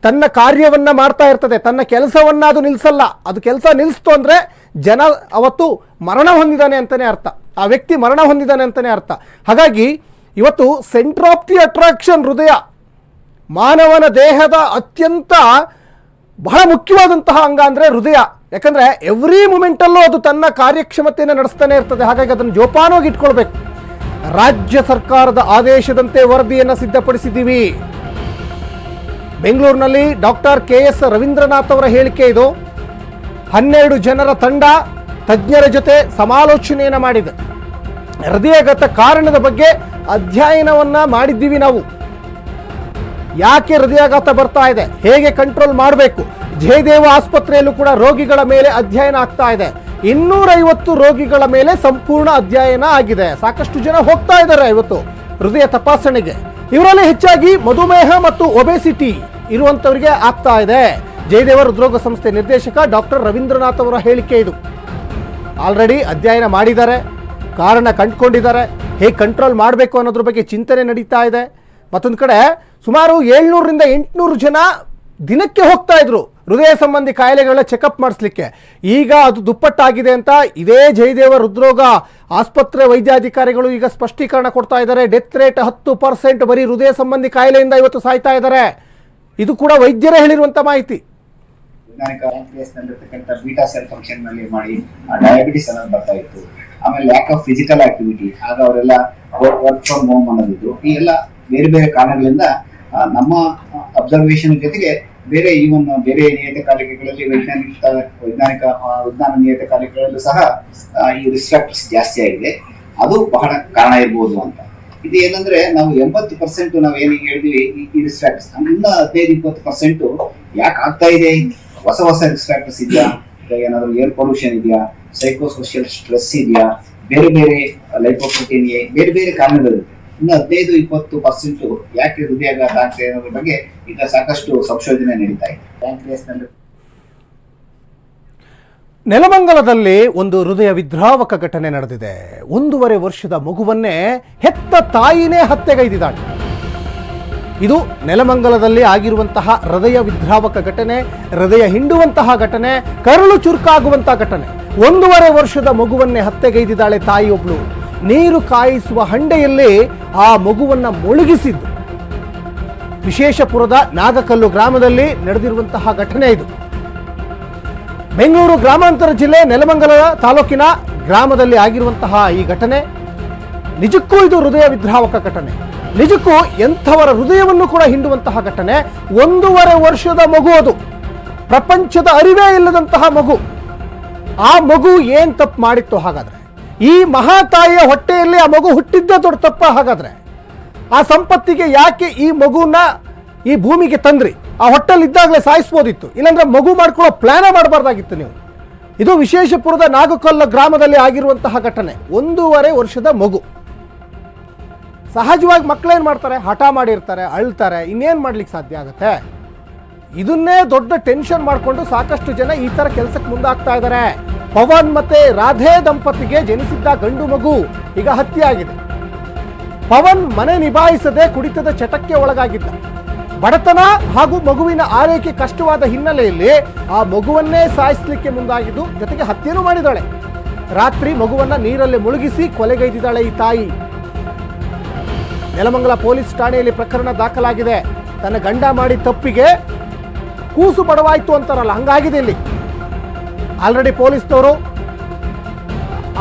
ತನ್ನ ಕಾರ್ಯವನ್ನ ಮಾಡ್ತಾ ಇರ್ತದೆ. ತನ್ನ ಕೆಲಸವನ್ನ ಅದು ನಿಲ್ಲಿಸಲ್ಲ ಅದು ಕೆಲಸ ನಿಲ್ಲಿಸ್ತು ಅಂದ್ರೆ ಜನ ಅವತ್ತು ಮರಣ ಹೊಂದಿದ್ದಾನೆ ಅಂತಲೇ ಅರ್ಥ. ಆ ವ್ಯಕ್ತಿ ಮರಣ ಹೊಂದಿದ್ದಾನೆ ಅಂತಲೇ ಅರ್ಥ. ಹಾಗಾಗಿ ಇವತ್ತು ಸೆಂಟರ್ ಆಫ್ ದಿ ಅಟ್ರಾಕ್ಷನ್ ಹೃದಯ ಮಾನವನ ದೇಹದ ಅತ್ಯಂತ ಬಹಳ ಮುಖ್ಯವಾದಂತಹ ಅಂಗ ಅಂದರೆ ಹೃದಯ. ಯಾಕಂದ್ರೆ ಎವ್ರಿ ಮೂಮೆಂಟಲ್ಲೂ ಅದು ತನ್ನ ಕಾರ್ಯಕ್ಷಮತೆಯನ್ನು ನಡೆಸ್ತಾನೆ ಇರ್ತದೆ. ಹಾಗಾಗಿ ಅದನ್ನು ಜೋಪಾನವಾಗಿ ಇಟ್ಕೊಳ್ಬೇಕು. ರಾಜ್ಯ ಸರ್ಕಾರದ ಆದೇಶದಂತೆ ವರದಿಯನ್ನು ಸಿದ್ಧಪಡಿಸಿದ್ದೀವಿ. ಬೆಂಗಳೂರಿನಲ್ಲಿ ಡಾಕ್ಟರ್ ಕೆ ಎಸ್ ರವೀಂದ್ರನಾಥ್ ಅವರ ಹೇಳಿಕೆ ಇದು. ಹನ್ನೆರಡು ಜನರ ತಂಡ ತಜ್ಞರ ಜೊತೆ ಸಮಾಲೋಚನೆಯನ್ನು ಮಾಡಿದೆ. ಹೃದಯಗತ ಕಾರಣದ ಬಗ್ಗೆ ಅಧ್ಯಯನವನ್ನ ಮಾಡಿದ್ದೀವಿ ನಾವು. ಯಾಕೆ ಹೃದಯಾಘಾತ ಬರ್ತಾ ಇದೆ? ಹೇಗೆ ಕಂಟ್ರೋಲ್ ಮಾಡಬೇಕು? ಜಯದೇವ ಆಸ್ಪತ್ರೆಯಲ್ಲೂ ಕೂಡ ರೋಗಿಗಳ ಮೇಲೆ ಅಧ್ಯಯನ ಆಗ್ತಾ ಇದೆ. ಇನ್ನೂರೈವತ್ತು ರೋಗಿಗಳ ಮೇಲೆ ಸಂಪೂರ್ಣ ಅಧ್ಯಯನ ಆಗಿದೆ. ಸಾಕಷ್ಟು ಜನ ಹೋಗ್ತಾ ಇದ್ದಾರೆ ಇವತ್ತು ಹೃದಯ ತಪಾಸಣೆಗೆ. ಇವರಲ್ಲಿ ಹೆಚ್ಚಾಗಿ ಮಧುಮೇಹ ಮತ್ತು ಒಬೆಸಿಟಿ ಇರುವಂತವರಿಗೆ ಆಗ್ತಾ ಇದೆ. ಜಯದೇವ ಹೃದ್ರೋಗ ಸಂಸ್ಥೆ ನಿರ್ದೇಶಕ ಡಾಕ್ಟರ್ ರವೀಂದ್ರನಾಥ್ ಅವರ ಹೇಳಿಕೆ ಇದು. ಆಲ್ರೆಡಿ ಅಧ್ಯಯನ ಮಾಡಿದ್ದಾರೆ, ಕಾರಣ ಕಂಡುಕೊಂಡಿದ್ದಾರೆ, ಹೇಗೆ ಕಂಟ್ರೋಲ್ ಮಾಡಬೇಕು ಅನ್ನೋದ್ರ ಬಗ್ಗೆ ಚಿಂತನೆ ನಡೀತಾ ಇದೆ. ಮತ್ತೊಂದು ಕಡೆ ಸುಮಾರು ಏಳ್ನೂರರಿಂದ ಎಂಟುನೂರು ಜನ ದಿನಕ್ಕೆ ಹೋಗ್ತಾ ಇದ್ರು. ಹೃದಯ ಸಂಬಂಧಿ ಕಾಯಿಲೆಗಳನ್ನ ಚೆಕಪ್ ಮಾಡಿಸ್ಲಿಕ್ಕೆ. ಈಗ ಅದು ದುಪ್ಪಟ್ಟಾಗಿದೆ ಅಂತ ಇದೇ ಜಯದೇವ ಹೃದ್ರೋಗ ಆಸ್ಪತ್ರೆ ವೈದ್ಯಾಧಿಕಾರಿಗಳು ಈಗ ಸ್ಪಷ್ಟೀಕರಣ ಕೊಡ್ತಾ ಇದ್ದಾರೆ. ಡೆತ್ ರೇಟ್ ಹತ್ತು ಪರ್ಸೆಂಟ್ ಬರೀ ಹೃದಯ ಸಂಬಂಧಿ ಕಾಯಿಲೆಯಿಂದ ಇವತ್ತು ಸಾಯ್ತಾ ಇದ್ದಾರೆ. ಇದು ಕೂಡ ವೈದ್ಯರೇ ಹೇಳಿರುವಂಥ ಮಾಹಿತಿ. ಆಮೇಲೆ ಲ್ಯಾಕ್ ಆಫ್ ಫಿಸಿಕಲ್ ಆಕ್ಟಿವಿಟಿ ಆಗ ಅವರೆಲ್ಲ ವರ್ಕ್ ಫ್ರಮ್ ಹೋಮ್ ಅನ್ನೋದಿದ್ರು ಈ ಎಲ್ಲ ಬೇರೆ ಬೇರೆ ಕಾರಣಗಳಿಂದ ನಮ್ಮ ಅಬ್ಸರ್ವೇಷನ್ ಜೊತೆಗೆ ಬೇರೆ ಈವನ್ ಬೇರೆ ನಿಯತಕಾಲಿಕೆಗಳಲ್ಲಿ ವೈಜ್ಞಾನಿಕ ವೈಜ್ಞಾನಿಕ ವಿಜ್ಞಾನ ನಿಯತಕಾಲಿಕೆಗಳಲ್ಲೂ ಸಹ ಈ ರಿಸ್ಟ್ರಾಕ್ಟರ್ಸ್ ಜಾಸ್ತಿ ಆಗಿದೆ. ಅದು ಬಹಳ ಕಾರಣ ಇರ್ಬೋದು ಅಂತ. ಇದು ಏನಂದ್ರೆ, ನಾವು ಎಂಬತ್ತು ಪರ್ಸೆಂಟ್ ನಾವು ಏನು ಹೇಳಿದ್ವಿ, ಈ- ರಿಸ್ಟ್ರಾಕ್ಟರ್ಸ್ ಇನ್ನ ಹದಿನೈದು, ಇಪ್ಪತ್ತು ಪರ್ಸೆಂಟ್ ಯಾಕೆ ಆಗ್ತಾ ಇದೆ? ಹೊಸ ಹೊಸ ರಿಸ್ಟ್ರಾಕ್ಟರ್ಸ್ ಇದೆಯಾ? ಏನಾದ್ರು ಏರ್ ಪೊಲ್ಯೂಷನ್ ಇದೆಯಾ? ಸೈಕೋಸೋಷಿಯಲ್ ಸ್ಟ್ರೆಸ್ ಇದೆಯಾ? ಬೇರೆ ಬೇರೆ ಲೈಫ್ ಬೇರೆ ಬೇರೆ ಕಾರಣಗಳಿರುತ್ತೆ. ಇನ್ನು ಹದಿನೈದು, ಇಪ್ಪತ್ತು ಪರ್ಸೆಂಟ್ ಯಾಕೆ ಹೃದಯಾಘಾತ ಆಗ್ತಾ ಅನ್ನೋದ್ರ ಬಗ್ಗೆ ಈಗ ಸಾಕಷ್ಟು ಸಂಶೋಧನೆ ನಡೀತಾ ಇದೆ. ನೆಲಮಂಗಲದಲ್ಲಿ ಒಂದು ಹೃದಯ ವಿದ್ರಾವಕ ಘಟನೆ ನಡೆದಿದೆ. ಒಂದೂವರೆ ವರ್ಷದ ಮಗುವನ್ನೇ ಹೆತ್ತ ತಾಯಿನೇ ಹತ್ಯೆಗೈದಿದ್ದಾಳೆ. ಇದು ನೆಲಮಂಗಲದಲ್ಲಿ ಆಗಿರುವಂತಹ ಹೃದಯ ವಿದ್ರಾವಕ ಘಟನೆ, ಹೃದಯ ಹಿಂಡುವಂತಹ ಘಟನೆ, ಕರಳು ಚುರುಕಾಗುವಂತಹ ಘಟನೆ. ಒಂದೂವರೆ ವರ್ಷದ ಮಗುವನ್ನೇ ಹತ್ಯೆಗೈದಿದ್ದಾಳೆ ತಾಯಿಯೊಬ್ಳು. ನೀರು ಕಾಯಿಸುವ ಹಂಡೆಯಲ್ಲಿ ಆ ಮಗುವನ್ನು ಮುಳುಗಿಸಿದ್ದು. ವಿಶೇಷಪುರದ ನಾಗಕಲ್ಲು ಗ್ರಾಮದಲ್ಲಿ ನಡೆದಿರುವಂತಹ ಘಟನೆ ಇದು. ಬೆಂಗಳೂರು ಗ್ರಾಮಾಂತರ ಜಿಲ್ಲೆ ನೆಲಮಂಗಲ ತಾಲೂಕಿನ ಗ್ರಾಮದಲ್ಲಿ ಆಗಿರುವಂತಹ ಈ ಘಟನೆ. ನಿಜಕ್ಕೂ ಇದು ಹೃದಯ ವಿದ್ರಾವಕ ಘಟನೆ. ನಿಜಕ್ಕೂ ಎಂಥವರ ಹೃದಯವನ್ನು ಕೂಡ ಹಿಂಡುವಂತಹ ಘಟನೆ. ಒಂದೂವರೆ ವರ್ಷದ ಮಗು ಅದು. ಪ್ರಪಂಚದ ಅರಿವೇ ಇಲ್ಲದಂತಹ ಮಗು. ಆ ಮಗು ಏನ್ ತಪ್ಪು ಮಾಡಿತ್ತು ಹಾಗಾದ್ರೆ? ಈ ಮಹಾತಾಯಿಯ ಹೊಟ್ಟೆಯಲ್ಲಿ ಆ ಮಗು ಹುಟ್ಟಿದ್ದ ದೊಡ್ಡ ತಪ್ಪ ಹಾಗಾದ್ರೆ. ಆ ಸಂಪತ್ತಿಗೆ ಯಾಕೆ ಈ ಮಗುನ ಈ ಭೂಮಿಗೆ ತಂದ್ರಿ? ಆ ಹೊಟ್ಟೆಲ್ಲಿ ಇದ್ದಾಗಲೇ ಸಾಯಿಸ್ಬೋದಿತ್ತು. ಇಲ್ಲಾಂದ್ರೆ ಮಗು ಮಾಡ್ಕೊಳ್ಳೋ ಪ್ಲಾನೇ ಮಾಡಬಾರ್ದಾಗಿತ್ತು ನೀವು. ಇದು ವಿಶೇಷಪುರದ ನಾಗಕಲ್ಲ ಗ್ರಾಮದಲ್ಲಿ ಆಗಿರುವಂತಹ ಘಟನೆ. ಒಂದೂವರೆ ವರ್ಷದ ಮಗು. ಸಹಜವಾಗಿ ಮಕ್ಕಳೇನು ಮಾಡ್ತಾರೆ? ಹಠ ಮಾಡಿರ್ತಾರೆ, ಅಳ್ತಾರೆ, ಇನ್ನೇನು ಮಾಡ್ಲಿಕ್ಕೆ ಸಾಧ್ಯ ಆಗುತ್ತೆ? ಇದನ್ನೇ ದೊಡ್ಡ ಟೆನ್ಷನ್ ಮಾಡಿಕೊಂಡು ಸಾಕಷ್ಟು ಜನ ಈ ಥರ ಕೆಲಸಕ್ಕೆ ಮುಂದಾಗ್ತಾ ಇದ್ದಾರೆ ಪವನ್ ಮತ್ತೆ ರಾಧೆ ದಂಪತಿಗೆ ಜನಿಸಿದ್ದ ಗಂಡು ಮಗು ಈಗ ಹತ್ಯೆಯಾಗಿದೆ. ಪವನ್ ಮನೆ ನಿಭಾಯಿಸದೆ ಕುಡಿತದ ಚಟಕ್ಕೆ ಒಳಗಾಗಿದ್ದ. ಬಡತನ ಹಾಗೂ ಮಗುವಿನ ಆರೈಕೆ ಕಷ್ಟವಾದ ಹಿನ್ನೆಲೆಯಲ್ಲಿ ಆ ಮಗುವನ್ನೇ ಸಾಯಿಸಲಿಕ್ಕೆ ಮುಂದಾಗಿದ್ದು ಜೊತೆಗೆ ಹತ್ಯೆನೂ ಮಾಡಿದಾಳೆ ರಾತ್ರಿ ಮಗುವನ್ನ ನೀರಲ್ಲಿ ಮುಳುಗಿಸಿ ಕೊಲೆಗೈದಿದ್ದಾಳೆ ಈ ತಾಯಿ. ನೆಲಮಂಗಲ ಪೊಲೀಸ್ ಠಾಣೆಯಲ್ಲಿ ಪ್ರಕರಣ ದಾಖಲಾಗಿದೆ. ತನ್ನ ಗಂಡ ಮಾಡಿ ತಪ್ಪಿಗೆ ಕೂಸು ಬಡವಾಯಿತು ಅಂತಾರಲ್ಲ, ಹಂಗಾಗಿದೆ ಇಲ್ಲಿ. ಆಲ್ರೆಡಿ ಪೊಲೀಸ್ನವರು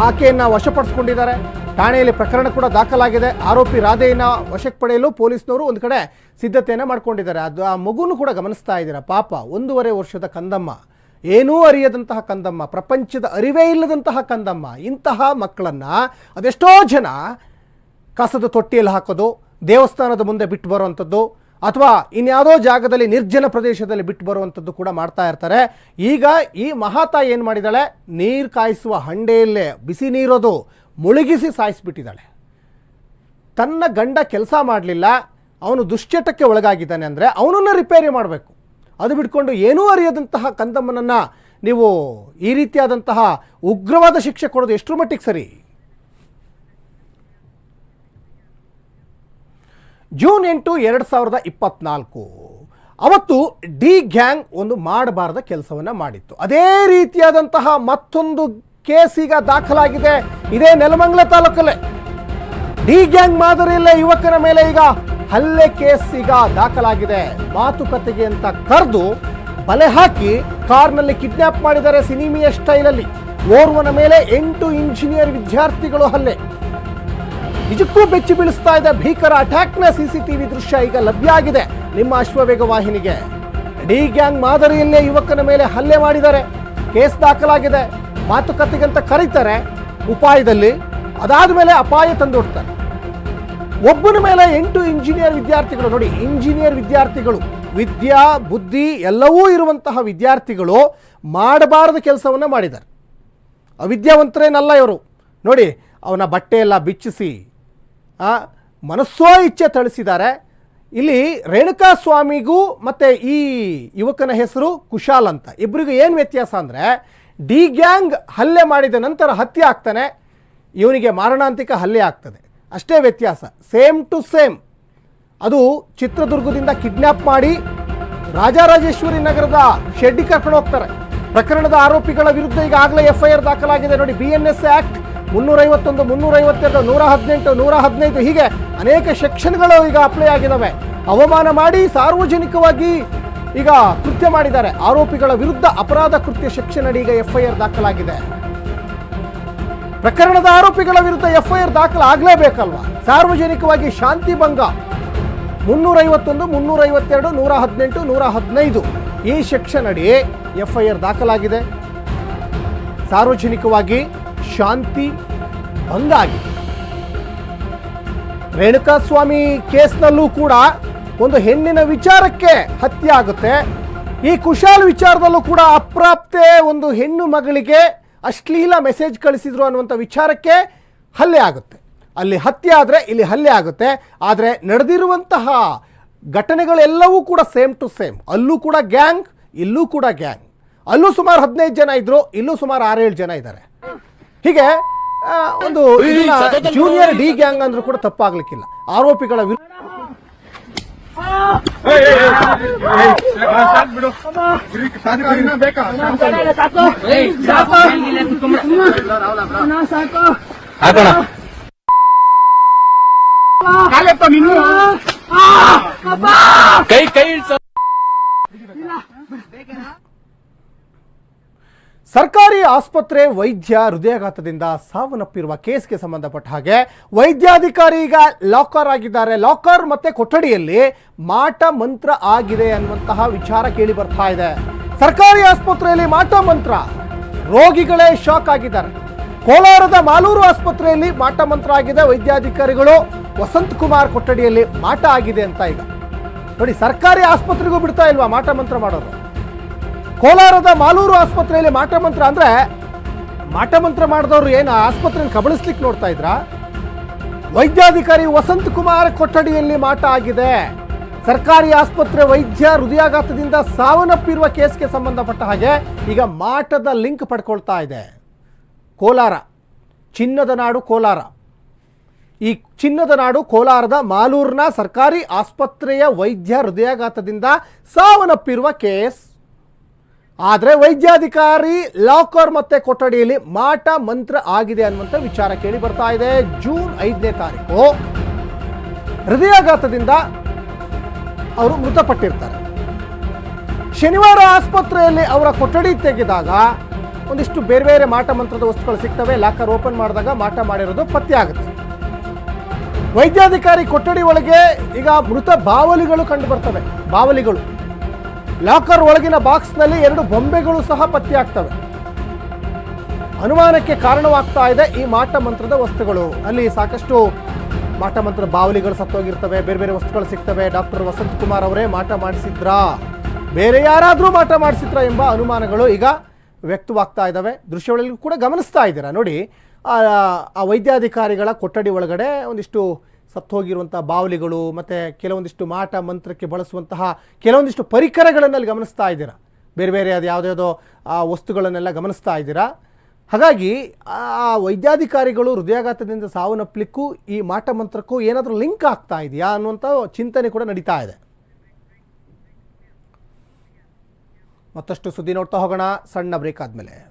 ಆಕೆಯನ್ನು ವಶಪಡಿಸಿಕೊಂಡಿದ್ದಾರೆ. ಠಾಣೆಯಲ್ಲಿ ಪ್ರಕರಣ ಕೂಡ ದಾಖಲಾಗಿದೆ. ಆರೋಪಿ ರಾಧೆಯನ್ನು ವಶಕ್ಕೆ ಪಡೆಯಲು ಪೊಲೀಸ್ನವರು ಒಂದು ಕಡೆ ಸಿದ್ಧತೆಯನ್ನು ಮಾಡ್ಕೊಂಡಿದ್ದಾರೆ. ಅದು ಆ ಮಗುನು ಕೂಡ ಗಮನಿಸ್ತಾ ಇದ್ದೀರಾ? ಪಾಪ, ಒಂದೂವರೆ ವರ್ಷದ ಕಂದಮ್ಮ. ಏನೂ ಅರಿಯದಂತಹ ಕಂದಮ್ಮ. ಪ್ರಪಂಚದ ಅರಿವೇ ಇಲ್ಲದಂತಹ ಕಂದಮ್ಮ. ಇಂತಹ ಮಕ್ಕಳನ್ನು ಅದೆಷ್ಟೋ ಜನ ಕಸದ ತೊಟ್ಟಿಯಲ್ಲಿ ಹಾಕೋದು, ದೇವಸ್ಥಾನದ ಮುಂದೆ ಬಿಟ್ಟು ಬರುವಂಥದ್ದು ಅಥವಾ ಇನ್ಯಾವುದೋ ಜಾಗದಲ್ಲಿ ನಿರ್ಜನ ಪ್ರದೇಶದಲ್ಲಿ ಬಿಟ್ಟು ಬರುವಂಥದ್ದು ಕೂಡ ಮಾಡ್ತಾ ಇರ್ತಾರೆ. ಈಗ ಈ ಮಹಾತ ಏನು ಮಾಡಿದಾಳೆ? ನೀರು ಕಾಯಿಸುವ ಹಂಡೆಯಲ್ಲೇ ಬಿಸಿ ನೀರೋದು ಮುಳುಗಿಸಿ ಸಾಯಿಸಿಬಿಟ್ಟಿದ್ದಾಳೆ ತನ್ನ ಗಂಡ ಕೆಲಸ ಮಾಡಲಿಲ್ಲ. ಅವನು ದುಶ್ಚಟಕ್ಕೆ ಒಳಗಾಗಿದ್ದಾನೆ ಅಂದರೆ ಅವನನ್ನು ರಿಪೇರಿ ಮಾಡಬೇಕು. ಅದು ಬಿಟ್ಕೊಂಡು ಏನೂ ಅರಿಯದಂತಹ ಕಂದಮ್ಮನನ್ನು ನೀವು ಈ ರೀತಿಯಾದಂತಹ ಉಗ್ರವಾದ ಶಿಕ್ಷೆ ಕೊಡೋದು ಎಷ್ಟರ ಮಟ್ಟಿಗೆ ಸರಿ? ಜೂನ್ ಎಂಟು ಎರಡು ಸಾವಿರದ ಇಪ್ಪತ್ನಾಲ್ಕು. ಅವತ್ತು ಡಿ ಗ್ಯಾಂಗ್ ಒಂದು ಮಾಡಬಾರದ ಕೆಲಸವನ್ನು ಮಾಡಿತ್ತು. ಅದೇ ರೀತಿಯಾದಂತಹ ಮತ್ತೊಂದು ಕೇಸ್ ಈಗ ದಾಖಲಾಗಿದೆ. ಇದೇ ನೆಲಮಂಗಲ ತಾಲೂಕಲ್ಲೇ. ಡಿ ಗ್ಯಾಂಗ್ ಮಾದರಿಯಲ್ಲೇ ಯುವಕನ ಮೇಲೆ ಈಗ ಹಲ್ಲೆ ಕೇಸ್ ಈಗ ದಾಖಲಾಗಿದೆ. ಮಾತುಕತೆಗೆ ಅಂತ ಕರೆದು ಬಲೆ ಹಾಕಿ ಕಾರ್ನಲ್ಲಿ ಕಿಡ್ನಾಪ್ ಮಾಡಿದ್ದಾರೆ ಸಿನಿಮಿಯ ಸ್ಟೈಲಲ್ಲಿ. ಓರ್ವನ ಮೇಲೆ ಎಂಟು ಇಂಜಿನಿಯರ್ ವಿದ್ಯಾರ್ಥಿಗಳು ಹಲ್ಲೆ. ನಿಜಕ್ಕೂ ಬೆಚ್ಚಿ ಬೀಳಿಸ್ತಾ ಇದೆ ಭೀಕರ ಅಟ್ಯಾಕ್ನ ಸಿಸಿಟಿವಿ ದೃಶ್ಯ ಈಗ ಲಭ್ಯ ಆಗಿದೆ. ನಿಮ್ಮ ಅಶ್ವವೇಗ ವಾಹಿನಿಗೆ. ಡಿ ಗ್ಯಾಂಗ್ ಮಾದರಿಯಲ್ಲೇ ಯುವಕನ ಮೇಲೆ ಹಲ್ಲೆ ಮಾಡಿದ್ದಾರೆ. ಕೇಸ್ ದಾಖಲಾಗಿದೆ. ಮಾತುಕತೆಗಂತ ಕರೀತಾರೆ. ಉಪಾಯದಲ್ಲಿ ಅದಾದ ಮೇಲೆ ಅಪಾಯ ತಂದೊಡ್ತಾರೆ. ಒಬ್ಬನ ಮೇಲೆ ಎಂಟು ಇಂಜಿನಿಯರ್ ವಿದ್ಯಾರ್ಥಿಗಳು ನೋಡಿ ಇಂಜಿನಿಯರ್ ವಿದ್ಯಾರ್ಥಿಗಳು, ವಿದ್ಯಾ, ಬುದ್ಧಿ ಎಲ್ಲವೂ ಇರುವಂತಹ ವಿದ್ಯಾರ್ಥಿಗಳು ಮಾಡಬಾರದ ಕೆಲಸವನ್ನು ಮಾಡಿದ್ದಾರೆ. ಅವಿದ್ಯಾವಂತರೇನಲ್ಲ ಇವರು. ನೋಡಿ, ಅವನ ಬಟ್ಟೆ ಎಲ್ಲ ಬಿಚ್ಚಿಸಿ ಮನಸ್ಸೋ ಇಚ್ಛೆ ಥಳಿಸಿದ್ದಾರೆ. ಇಲ್ಲಿ ರೇಣುಕಾ ಸ್ವಾಮಿಗೂ ಮತ್ತು ಈ ಯುವಕನ ಹೆಸರು ಕುಶಾಲ್ ಅಂತ. ಇಬ್ಬರಿಗೂ ಏನು ವ್ಯತ್ಯಾಸ ಅಂದರೆ, ಡಿ ಗ್ಯಾಂಗ್ ಹಲ್ಲೆ ಮಾಡಿದ ನಂತರ ಹತ್ಯೆ ಆಗ್ತಾನೆ, ಇವನಿಗೆ ಮಾರಣಾಂತಿಕ ಹಲ್ಲೆ ಆಗ್ತದೆ. ಅಷ್ಟೇ ವ್ಯತ್ಯಾಸ, ಸೇಮ್ ಟು ಸೇಮ್. ಅದು ಚಿತ್ರದುರ್ಗದಿಂದ ಕಿಡ್ನ್ಯಾಪ್ ಮಾಡಿ ರಾಜರಾಜೇಶ್ವರಿ ನಗರದ ಶೆಡ್ಡಿ ಕರ್ಕೊಂಡು ಹೋಗ್ತಾರೆ. ಪ್ರಕರಣದ ಆರೋಪಿಗಳ ವಿರುದ್ಧ ಈಗಾಗಲೇ ಎಫ್ಐಆರ್ ದಾಖಲಾಗಿದೆ ನೋಡಿ, ಬಿ ಎನ್ ಎಸ್ ಆಕ್ಟ್ ಮುನ್ನೂರೈವತ್ತೊಂದು, ಮುನ್ನೂರೈವತ್ತೆರಡು ನೂರ ಹದಿನೆಂಟು ನೂರ ಹದಿನೈದು ಹೀಗೆ ಅನೇಕ ಸೆಕ್ಷನ್ಗಳು ಈಗ ಅಪ್ಲೈ ಆಗಿದ್ದಾವೆ. ಅವಮಾನ ಮಾಡಿ ಸಾರ್ವಜನಿಕವಾಗಿ ಈಗ ಕೃತ್ಯ ಮಾಡಿದ್ದಾರೆ. ಆರೋಪಿಗಳ ವಿರುದ್ಧ ಅಪರಾಧ ಕೃತ್ಯ ಸೆಕ್ಷನ್ ಅಡಿ ಈಗ ಎಫ್ ಐ ಆರ್ ದಾಖಲಾಗಿದೆ. ಪ್ರಕರಣದ ಆರೋಪಿಗಳ ವಿರುದ್ಧ ಎಫ್ಐಆರ್ ದಾಖಲಾಗಲೇಬೇಕಲ್ವ ಸಾರ್ವಜನಿಕವಾಗಿ ಶಾಂತಿ ಭಂಗ. ಮುನ್ನೂರೈವತ್ತೊಂದು, ಮುನ್ನೂರೈವತ್ತೆರಡು ನೂರ ಹದಿನೆಂಟು ನೂರ ಹದಿನೈದು ಈ ಸೆಕ್ಷನ್ ಅಡಿ ಎಫ್ಐಆರ್ ದಾಖಲಾಗಿದೆ. ಸಾರ್ವಜನಿಕವಾಗಿ ಶಾಂತಿ ಭಂಗ ಆಗಿದೆ ರೇಣುಕಾಸ್ವಾಮಿ ಕೇಸ್ನಲ್ಲೂ ಕೂಡ ಒಂದು ಹೆಣ್ಣಿನ ವಿಚಾರಕ್ಕೆ ಹತ್ಯೆ ಆಗುತ್ತೆ ಈ ಕುಶಾಲ್ ವಿಚಾರದಲ್ಲೂ ಕೂಡ ಅಪ್ರಾಪ್ತೆ ಒಂದು ಹೆಣ್ಣು ಮಗಳಿಗೆ ಅಶ್ಲೀಲ ಮೆಸೇಜ್ ಕಳಿಸಿದ್ರು ಅನ್ನುವಂಥ ವಿಚಾರಕ್ಕೆ ಹಲ್ಲೆ ಆಗುತ್ತೆ. ಅಲ್ಲಿ ಹತ್ಯೆ ಆದರೆ ಇಲ್ಲಿ ಹಲ್ಲೆ ಆಗುತ್ತೆ. ಆದರೆ ನಡೆದಿರುವಂತಹ ಘಟನೆಗಳೆಲ್ಲವೂ ಕೂಡ ಸೇಮ್ ಟು ಸೇಮ್. ಅಲ್ಲೂ ಕೂಡ ಗ್ಯಾಂಗ್, ಇಲ್ಲೂ ಕೂಡ ಗ್ಯಾಂಗ್. ಅಲ್ಲೂ ಸುಮಾರು ಹದಿನೈದು ಜನ ಇದ್ದರು ಇಲ್ಲೂ ಸುಮಾರು ಆರೇಳು ಜನ ಇದ್ದಾರೆ. ಹೀಗೆ ಒಂದು ಜೂನಿಯರ್ ಡಿ ಗ್ಯಾಂಗ್ ಅಂದ್ರೂ ಕೂಡ ತಪ್ಪಾಗ್ಲಿಕ್ಕಿಲ್ಲ ಆರೋಪಿಗಳ ವಿರುದ್ಧ ಕೈ ಕೈ ಇಳ್ಸ ಸರ್ಕಾರಿ ಆಸ್ಪತ್ರೆ ವೈದ್ಯ ಹೃದಯಾಘಾತದಿಂದ ಸಾವನ್ನಪ್ಪಿರುವ ಕೇಸ್ಗೆ ಸಂಬಂಧಪಟ್ಟ ಹಾಗೆ ವೈದ್ಯಾಧಿಕಾರಿ ಈಗ ಲಾಕರ್ ಆಗಿದ್ದಾರೆ. ಲಾಕರ್ ಮತ್ತೆ ಕೊಠಡಿಯಲ್ಲಿ ಮಾಟ ಮಂತ್ರ ಆಗಿದೆ ಅನ್ನುವಂತಹ ವಿಚಾರ ಕೇಳಿ ಬರ್ತಾ ಇದೆ. ಸರ್ಕಾರಿ ಆಸ್ಪತ್ರೆಯಲ್ಲಿ ಮಾಟ ಮಂತ್ರ, ರೋಗಿಗಳೇ ಶಾಕ್ ಆಗಿದ್ದಾರೆ. ಕೋಲಾರದ ಮಾಲೂರು ಆಸ್ಪತ್ರೆಯಲ್ಲಿ ಮಾಟ ಮಂತ್ರ ಆಗಿದೆ. ವೈದ್ಯಾಧಿಕಾರಿಗಳು ವಸಂತ್ ಕುಮಾರ್ ಕೊಠಡಿಯಲ್ಲಿ ಮಾಟ ಆಗಿದೆ ಅಂತ ಈಗ. ನೋಡಿ, ಸರ್ಕಾರಿ ಆಸ್ಪತ್ರೆಗೂ ಬಿಡ್ತಾ ಇಲ್ವಾ ಮಾಟ ಮಂತ್ರ ಮಾಡೋದು? ಕೋಲಾರದ ಮಾಲೂರು ಆಸ್ಪತ್ರೆಯಲ್ಲಿ ಮಾಟಮಂತ್ರ ಅಂದ್ರೆ ಮಾಟ ಮಂತ್ರ ಮಾಡಿದವರು ಏನು ಆಸ್ಪತ್ರೆ ಕಬಳಿಸ್ಲಿಕ್ಕೆ ನೋಡ್ತಾ ಇದ್ರ? ವೈದ್ಯಾಧಿಕಾರಿ ವಸಂತ್ ಕುಮಾರ್ ಕೊಠಡಿಯಲ್ಲಿ ಮಾಟ ಆಗಿದೆ. ಸರ್ಕಾರಿ ಆಸ್ಪತ್ರೆ ವೈದ್ಯ ಹೃದಯಾಘಾತದಿಂದ ಸಾವನ್ನಪ್ಪಿರುವ ಕೇಸ್ಗೆ ಸಂಬಂಧಪಟ್ಟ ಹಾಗೆ ಈಗ ಮಾಟದ ಲಿಂಕ್ ಪಡ್ಕೊಳ್ತಾ ಇದೆ. ಕೋಲಾರ, ಚಿನ್ನದ ನಾಡು ಕೋಲಾರ. ಈ ಚಿನ್ನದ ನಾಡು ಕೋಲಾರದ ಮಾಲೂರಿನ ಸರ್ಕಾರಿ ಆಸ್ಪತ್ರೆಯ ವೈದ್ಯ ಹೃದಯಾಘಾತದಿಂದ ಸಾವನ್ನಪ್ಪಿರುವ ಕೇಸ್. ಆದರೆ ವೈದ್ಯಾಧಿಕಾರಿ ಲಾಕರ್ ಮತ್ತೆ ಕೊಠಡಿಯಲ್ಲಿ ಮಾಟ ಮಂತ್ರ ಆಗಿದೆ ಅನ್ನುವಂಥ ವಿಚಾರ ಕೇಳಿ ಬರ್ತಾ ಇದೆ. ಜೂನ್ ಐದನೇ ತಾರೀಕು ಹೃದಯಾಘಾತದಿಂದ ಅವರು ಮೃತಪಟ್ಟಿರ್ತಾರೆ. ಶನಿವಾರ ಆಸ್ಪತ್ರೆಯಲ್ಲಿ ಅವರ ಕೊಠಡಿ ತೆಗೆದಾಗ ಒಂದಿಷ್ಟು ಬೇರೆ ಬೇರೆ ಮಾಟ ಮಂತ್ರದ ವಸ್ತುಗಳು ಸಿಗ್ತವೆ. ಲಾಕರ್ ಓಪನ್ ಮಾಡಿದಾಗ ಮಾಟ ಮಾಡಿರೋದು ಪತ್ತೆ ಆಗುತ್ತೆ. ವೈದ್ಯಾಧಿಕಾರಿ ಕೊಠಡಿ ಒಳಗೆ ಈಗ ಮೃತ ಬಾವಲಿಗಳು ಕಂಡು ಬರ್ತವೆ. ಬಾವಲಿಗಳು. ಲಾಕರ್ ಒಳಗಿನ ಬಾಕ್ಸ್ನಲ್ಲಿ ಎರಡು ಬೊಂಬೆಗಳು ಸಹ ಪತ್ತೆಯಾಗ್ತವೆ. ಅನುಮಾನಕ್ಕೆ ಕಾರಣವಾಗ್ತಾ ಇದೆ ಈ ಮಾಟ ಮಂತ್ರದ ವಸ್ತುಗಳು. ಅಲ್ಲಿ ಸಾಕಷ್ಟು ಮಾಟ ಮಂತ್ರದ ಬಾವಲಿಗಳು ಸತ್ತೋಗಿರ್ತವೆ, ಬೇರೆ ಬೇರೆ ವಸ್ತುಗಳು ಸಿಗ್ತವೆ. ಡಾಕ್ಟರ್ ವಸಂತ್ ಕುಮಾರ್ ಅವರೇ ಮಾಟ ಮಾಡಿಸಿದ್ರಾ? ಬೇರೆ ಯಾರಾದರೂ ಮಾಟ ಮಾಡಿಸಿದ್ರಾ ಎಂಬ ಅನುಮಾನಗಳು ಈಗ ವ್ಯಕ್ತವಾಗ್ತಾ ಇದ್ದಾವೆ ದೃಶ್ಯಗಳಲ್ಲಿ ಕೂಡ ಗಮನಿಸ್ತಾ ಇದ್ದೀರಾ? ನೋಡಿ ಆ ವೈದ್ಯಾಧಿಕಾರಿಗಳ ಕೊಠಡಿ ಒಳಗಡೆ ಒಂದಿಷ್ಟು ಸತ್ತೋಗಿರುವಂಥ ಬಾವಲಿಗಳು ಮತ್ತು ಕೆಲವೊಂದಿಷ್ಟು ಮಾಟ ಮಂತ್ರಕ್ಕೆ ಬಳಸುವಂತಹ ಕೆಲವೊಂದಿಷ್ಟು ಪರಿಕರಗಳನ್ನು ಅಲ್ಲಿ ಗಮನಿಸ್ತಾ ಇದ್ದೀರಾ? ಬೇರೆ ಬೇರೆ ಅದು ಯಾವುದ್ಯಾವುದೋ ಆ, ವಸ್ತುಗಳನ್ನೆಲ್ಲ ಗಮನಿಸ್ತಾ ಇದ್ದೀರಾ? ಹಾಗಾಗಿ ಆ ವೈದ್ಯಾಧಿಕಾರಿಗಳು ಹೃದಯಾಘಾತದಿಂದ ಸಾವನ್ನಪ್ಪಲಿಕ್ಕೂ ಈ ಮಾಟ ಮಂತ್ರಕ್ಕೂ ಏನಾದರೂ ಲಿಂಕ್ ಆಗ್ತಾ ಇದೆಯಾ ಅನ್ನುವಂಥ ಚಿಂತನೆ ಕೂಡ ನಡೀತಾ ಇದೆ. ಮತ್ತಷ್ಟು ಸುದ್ದಿ ನೋಡ್ತಾ ಹೋಗೋಣ. ಸಣ್ಣ ಬ್ರೇಕ್ ಆದಮೇಲೆ.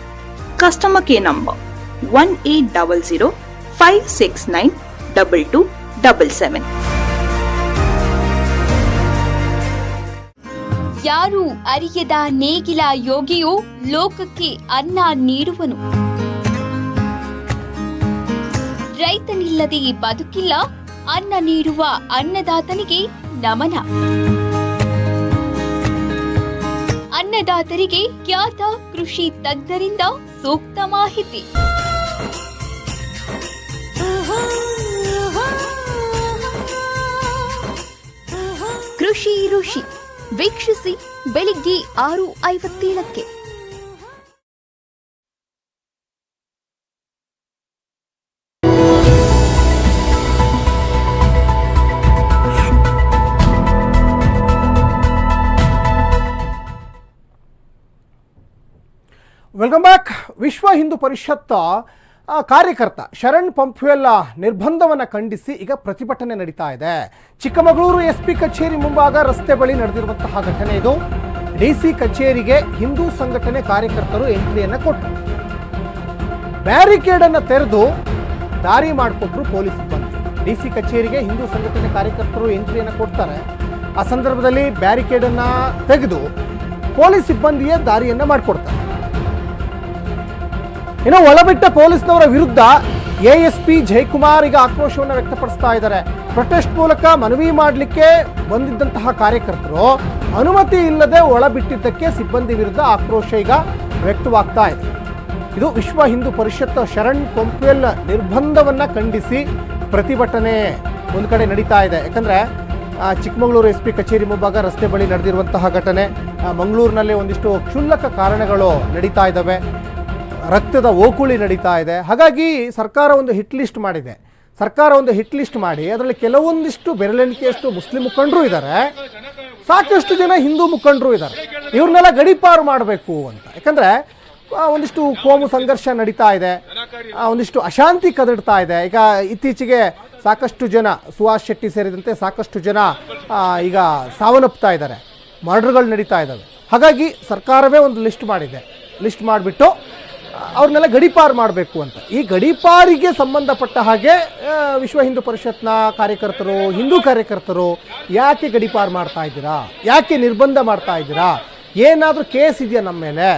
customer care number 1800-569-2277 ಯಾರು ಅರಿಯದ ನೇಗಿಲ ಯೋಗಿಯು ಲೋಕಕ್ಕೆ ಅನ್ನ ನೀಡುವನು? ರೈತನಿಲ್ಲದೆ ಬದುಕಿಲ್ಲ, ಅನ್ನ ನೀಡುವ ಅನ್ನದಾತನಿಗೆ ನಮನ. ಅನ್ನದಾತರಿಗೆ ಖ್ಯಾತ ಕೃಷಿ ತಜ್ಞರಿಂದ ಸೂಕ್ತ ಮಾಹಿತಿ. ಕೃಷಿ ಋಷಿ ವೀಕ್ಷಿಸಿ ಬೆಳಿಗ್ಗೆ ಆರು ಐವತ್ತೇಳಕ್ಕೆ. ವೆಲ್ಕಮ್ ಬ್ಯಾಕ್ ವಿಶ್ವ ಹಿಂದೂ ಪರಿಷತ್ ಕಾರ್ಯಕರ್ತ ಶರಣ್ ಪಂಪ್ವೆಲ್ ನಿರ್ಬಂಧವನ್ನು ಖಂಡಿಸಿ ಈಗ ಪ್ರತಿಭಟನೆ ನಡೀತಾ ಇದೆ. ಚಿಕ್ಕಮಗಳೂರು ಎಸ್ ಪಿ ಕಚೇರಿ ಮುಂಭಾಗ ರಸ್ತೆ ಬಳಿ ನಡೆದಿರುವಂತಹ ಘಟನೆ ಇದು. ಡಿ ಸಿ ಕಚೇರಿಗೆ ಹಿಂದೂ ಸಂಘಟನೆ ಕಾರ್ಯಕರ್ತರು ಎಂಟ್ರಿಯನ್ನು ಕೊಟ್ಟರು. ಬ್ಯಾರಿಕೇಡ್ ಅನ್ನು ತೆರೆದು ದಾರಿ ಮಾಡಿಕೊಟ್ರು ಪೊಲೀಸ್ ಸಿಬ್ಬಂದಿ. ಡಿ ಸಿ ಕಚೇರಿಗೆ ಹಿಂದೂ ಸಂಘಟನೆ ಕಾರ್ಯಕರ್ತರು ಎಂಟ್ರಿಯನ್ನು ಕೊಡ್ತಾರೆ. ಆ ಸಂದರ್ಭದಲ್ಲಿ ಬ್ಯಾರಿಕೇಡ್ ಅನ್ನ ತೆಗೆದು ಪೊಲೀಸ್ ಸಿಬ್ಬಂದಿಯೇ ದಾರಿಯನ್ನ ಮಾಡಿಕೊಡ್ತಾರೆ. ಇನ್ನು ಒಳಬಿಟ್ಟ ಪೊಲೀಸ್ನವರ ವಿರುದ್ಧ ಎಎಸ್ಪಿ ಜಯಕುಮಾರ್ ಈಗ ಆಕ್ರೋಶವನ್ನು ವ್ಯಕ್ತಪಡಿಸ್ತಾ ಇದ್ದಾರೆ. ಪ್ರೊಟೆಸ್ಟ್ ಮೂಲಕ ಮನವಿ ಮಾಡಲಿಕ್ಕೆ ಬಂದಿದ್ದಂತಹ ಕಾರ್ಯಕರ್ತರು ಅನುಮತಿ ಇಲ್ಲದೆ ಒಳಬಿಟ್ಟಿದ್ದಕ್ಕೆ ಸಿಬ್ಬಂದಿ ವಿರುದ್ಧ ಆಕ್ರೋಶ ಈಗ ವ್ಯಕ್ತವಾಗ್ತಾ ಇದೆ. ಇದು ವಿಶ್ವ ಹಿಂದೂ ಪರಿಷತ್ ಶರಣ್ ಪಂಪ್ವೆಲ್ ನಿರ್ಬಂಧವನ್ನು ಖಂಡಿಸಿ ಪ್ರತಿಭಟನೆ ಒಂದು ಕಡೆ ನಡೀತಾ ಇದೆ. ಯಾಕಂದರೆ ಚಿಕ್ಕಮಗಳೂರು ಎಸ್ ಪಿ ಕಚೇರಿ ಮುಂಭಾಗ ರಸ್ತೆ ಬಳಿ ನಡೆದಿರುವಂತಹ ಘಟನೆ ಮಂಗಳೂರಿನಲ್ಲಿ ಒಂದಿಷ್ಟು ಕ್ಷುಲ್ಲಕ ಕಾರಣಗಳು ನಡೀತಾ ಇದ್ದಾವೆ. ರಕ್ತದ ಓಕುಳಿ ನಡೀತಾ ಇದೆ. ಹಾಗಾಗಿ ಸರ್ಕಾರ ಒಂದು ಹಿಟ್ ಲಿಸ್ಟ್ ಮಾಡಿದೆ. ಸರ್ಕಾರ ಒಂದು ಹಿಟ್ ಲಿಸ್ಟ್ ಮಾಡಿ, ಅದರಲ್ಲಿ ಕೆಲವೊಂದಿಷ್ಟು ಬೆರಳೆಣಿಕೆಯಷ್ಟು ಮುಸ್ಲಿಂ ಮುಖಂಡರು ಇದ್ದಾರೆ. ಸಾಕಷ್ಟು ಜನ ಹಿಂದೂ ಮುಖಂಡರು ಇದ್ದಾರೆ. ಇವ್ರನ್ನೆಲ್ಲ ಗಡಿಪಾರು ಮಾಡಬೇಕು ಅಂತ. ಯಾಕಂದರೆ ಒಂದಿಷ್ಟು ಕೋಮು ಸಂಘರ್ಷ ನಡೀತಾ ಇದೆ. ಒಂದಿಷ್ಟು ಅಶಾಂತಿ ಕದಡ್ತಾ ಇದೆ. ಈಗ ಇತ್ತೀಚೆಗೆ ಸಾಕಷ್ಟು ಜನ, ಸುಹಾಸ್ ಶೆಟ್ಟಿ ಸೇರಿದಂತೆ ಸಾಕಷ್ಟು ಜನ ಈಗ ಸಾವನ್ನಪ್ತಾ ಇದ್ದಾರೆ. ಮರ್ಡರ್ಗಳು ನಡೀತಾ ಇದ್ದಾವೆ. ಹಾಗಾಗಿ ಸರ್ಕಾರವೇ ಒಂದು ಲಿಸ್ಟ್ ಮಾಡಿದೆ. ಲಿಸ್ಟ್ ಮಾಡಿಬಿಟ್ಟು ಅವ್ರನ್ನೆಲ್ಲ ಗಡೀಪಾರು ಮಾಡಬೇಕು ಅಂತ. ಈ ಗಡೀಪಾರಿಗೆ ಸಂಬಂಧಪಟ್ಟ ಹಾಗೆ ವಿಶ್ವ ಹಿಂದೂ ಪರಿಷತ್ನ ಕಾರ್ಯಕರ್ತರು, ಹಿಂದೂ ಕಾರ್ಯಕರ್ತರು ಯಾಕೆ ಗಡಿಪಾರು ಮಾಡ್ತಾ ಇದ್ದೀರಾ? ಯಾಕೆ ನಿರ್ಬಂಧ ಮಾಡ್ತಾ ಇದ್ದೀರಾ? ಏನಾದರೂ ಕೇಸ್ ಇದೆಯಾ ನಮ್ಮ ಮೇಲೆ?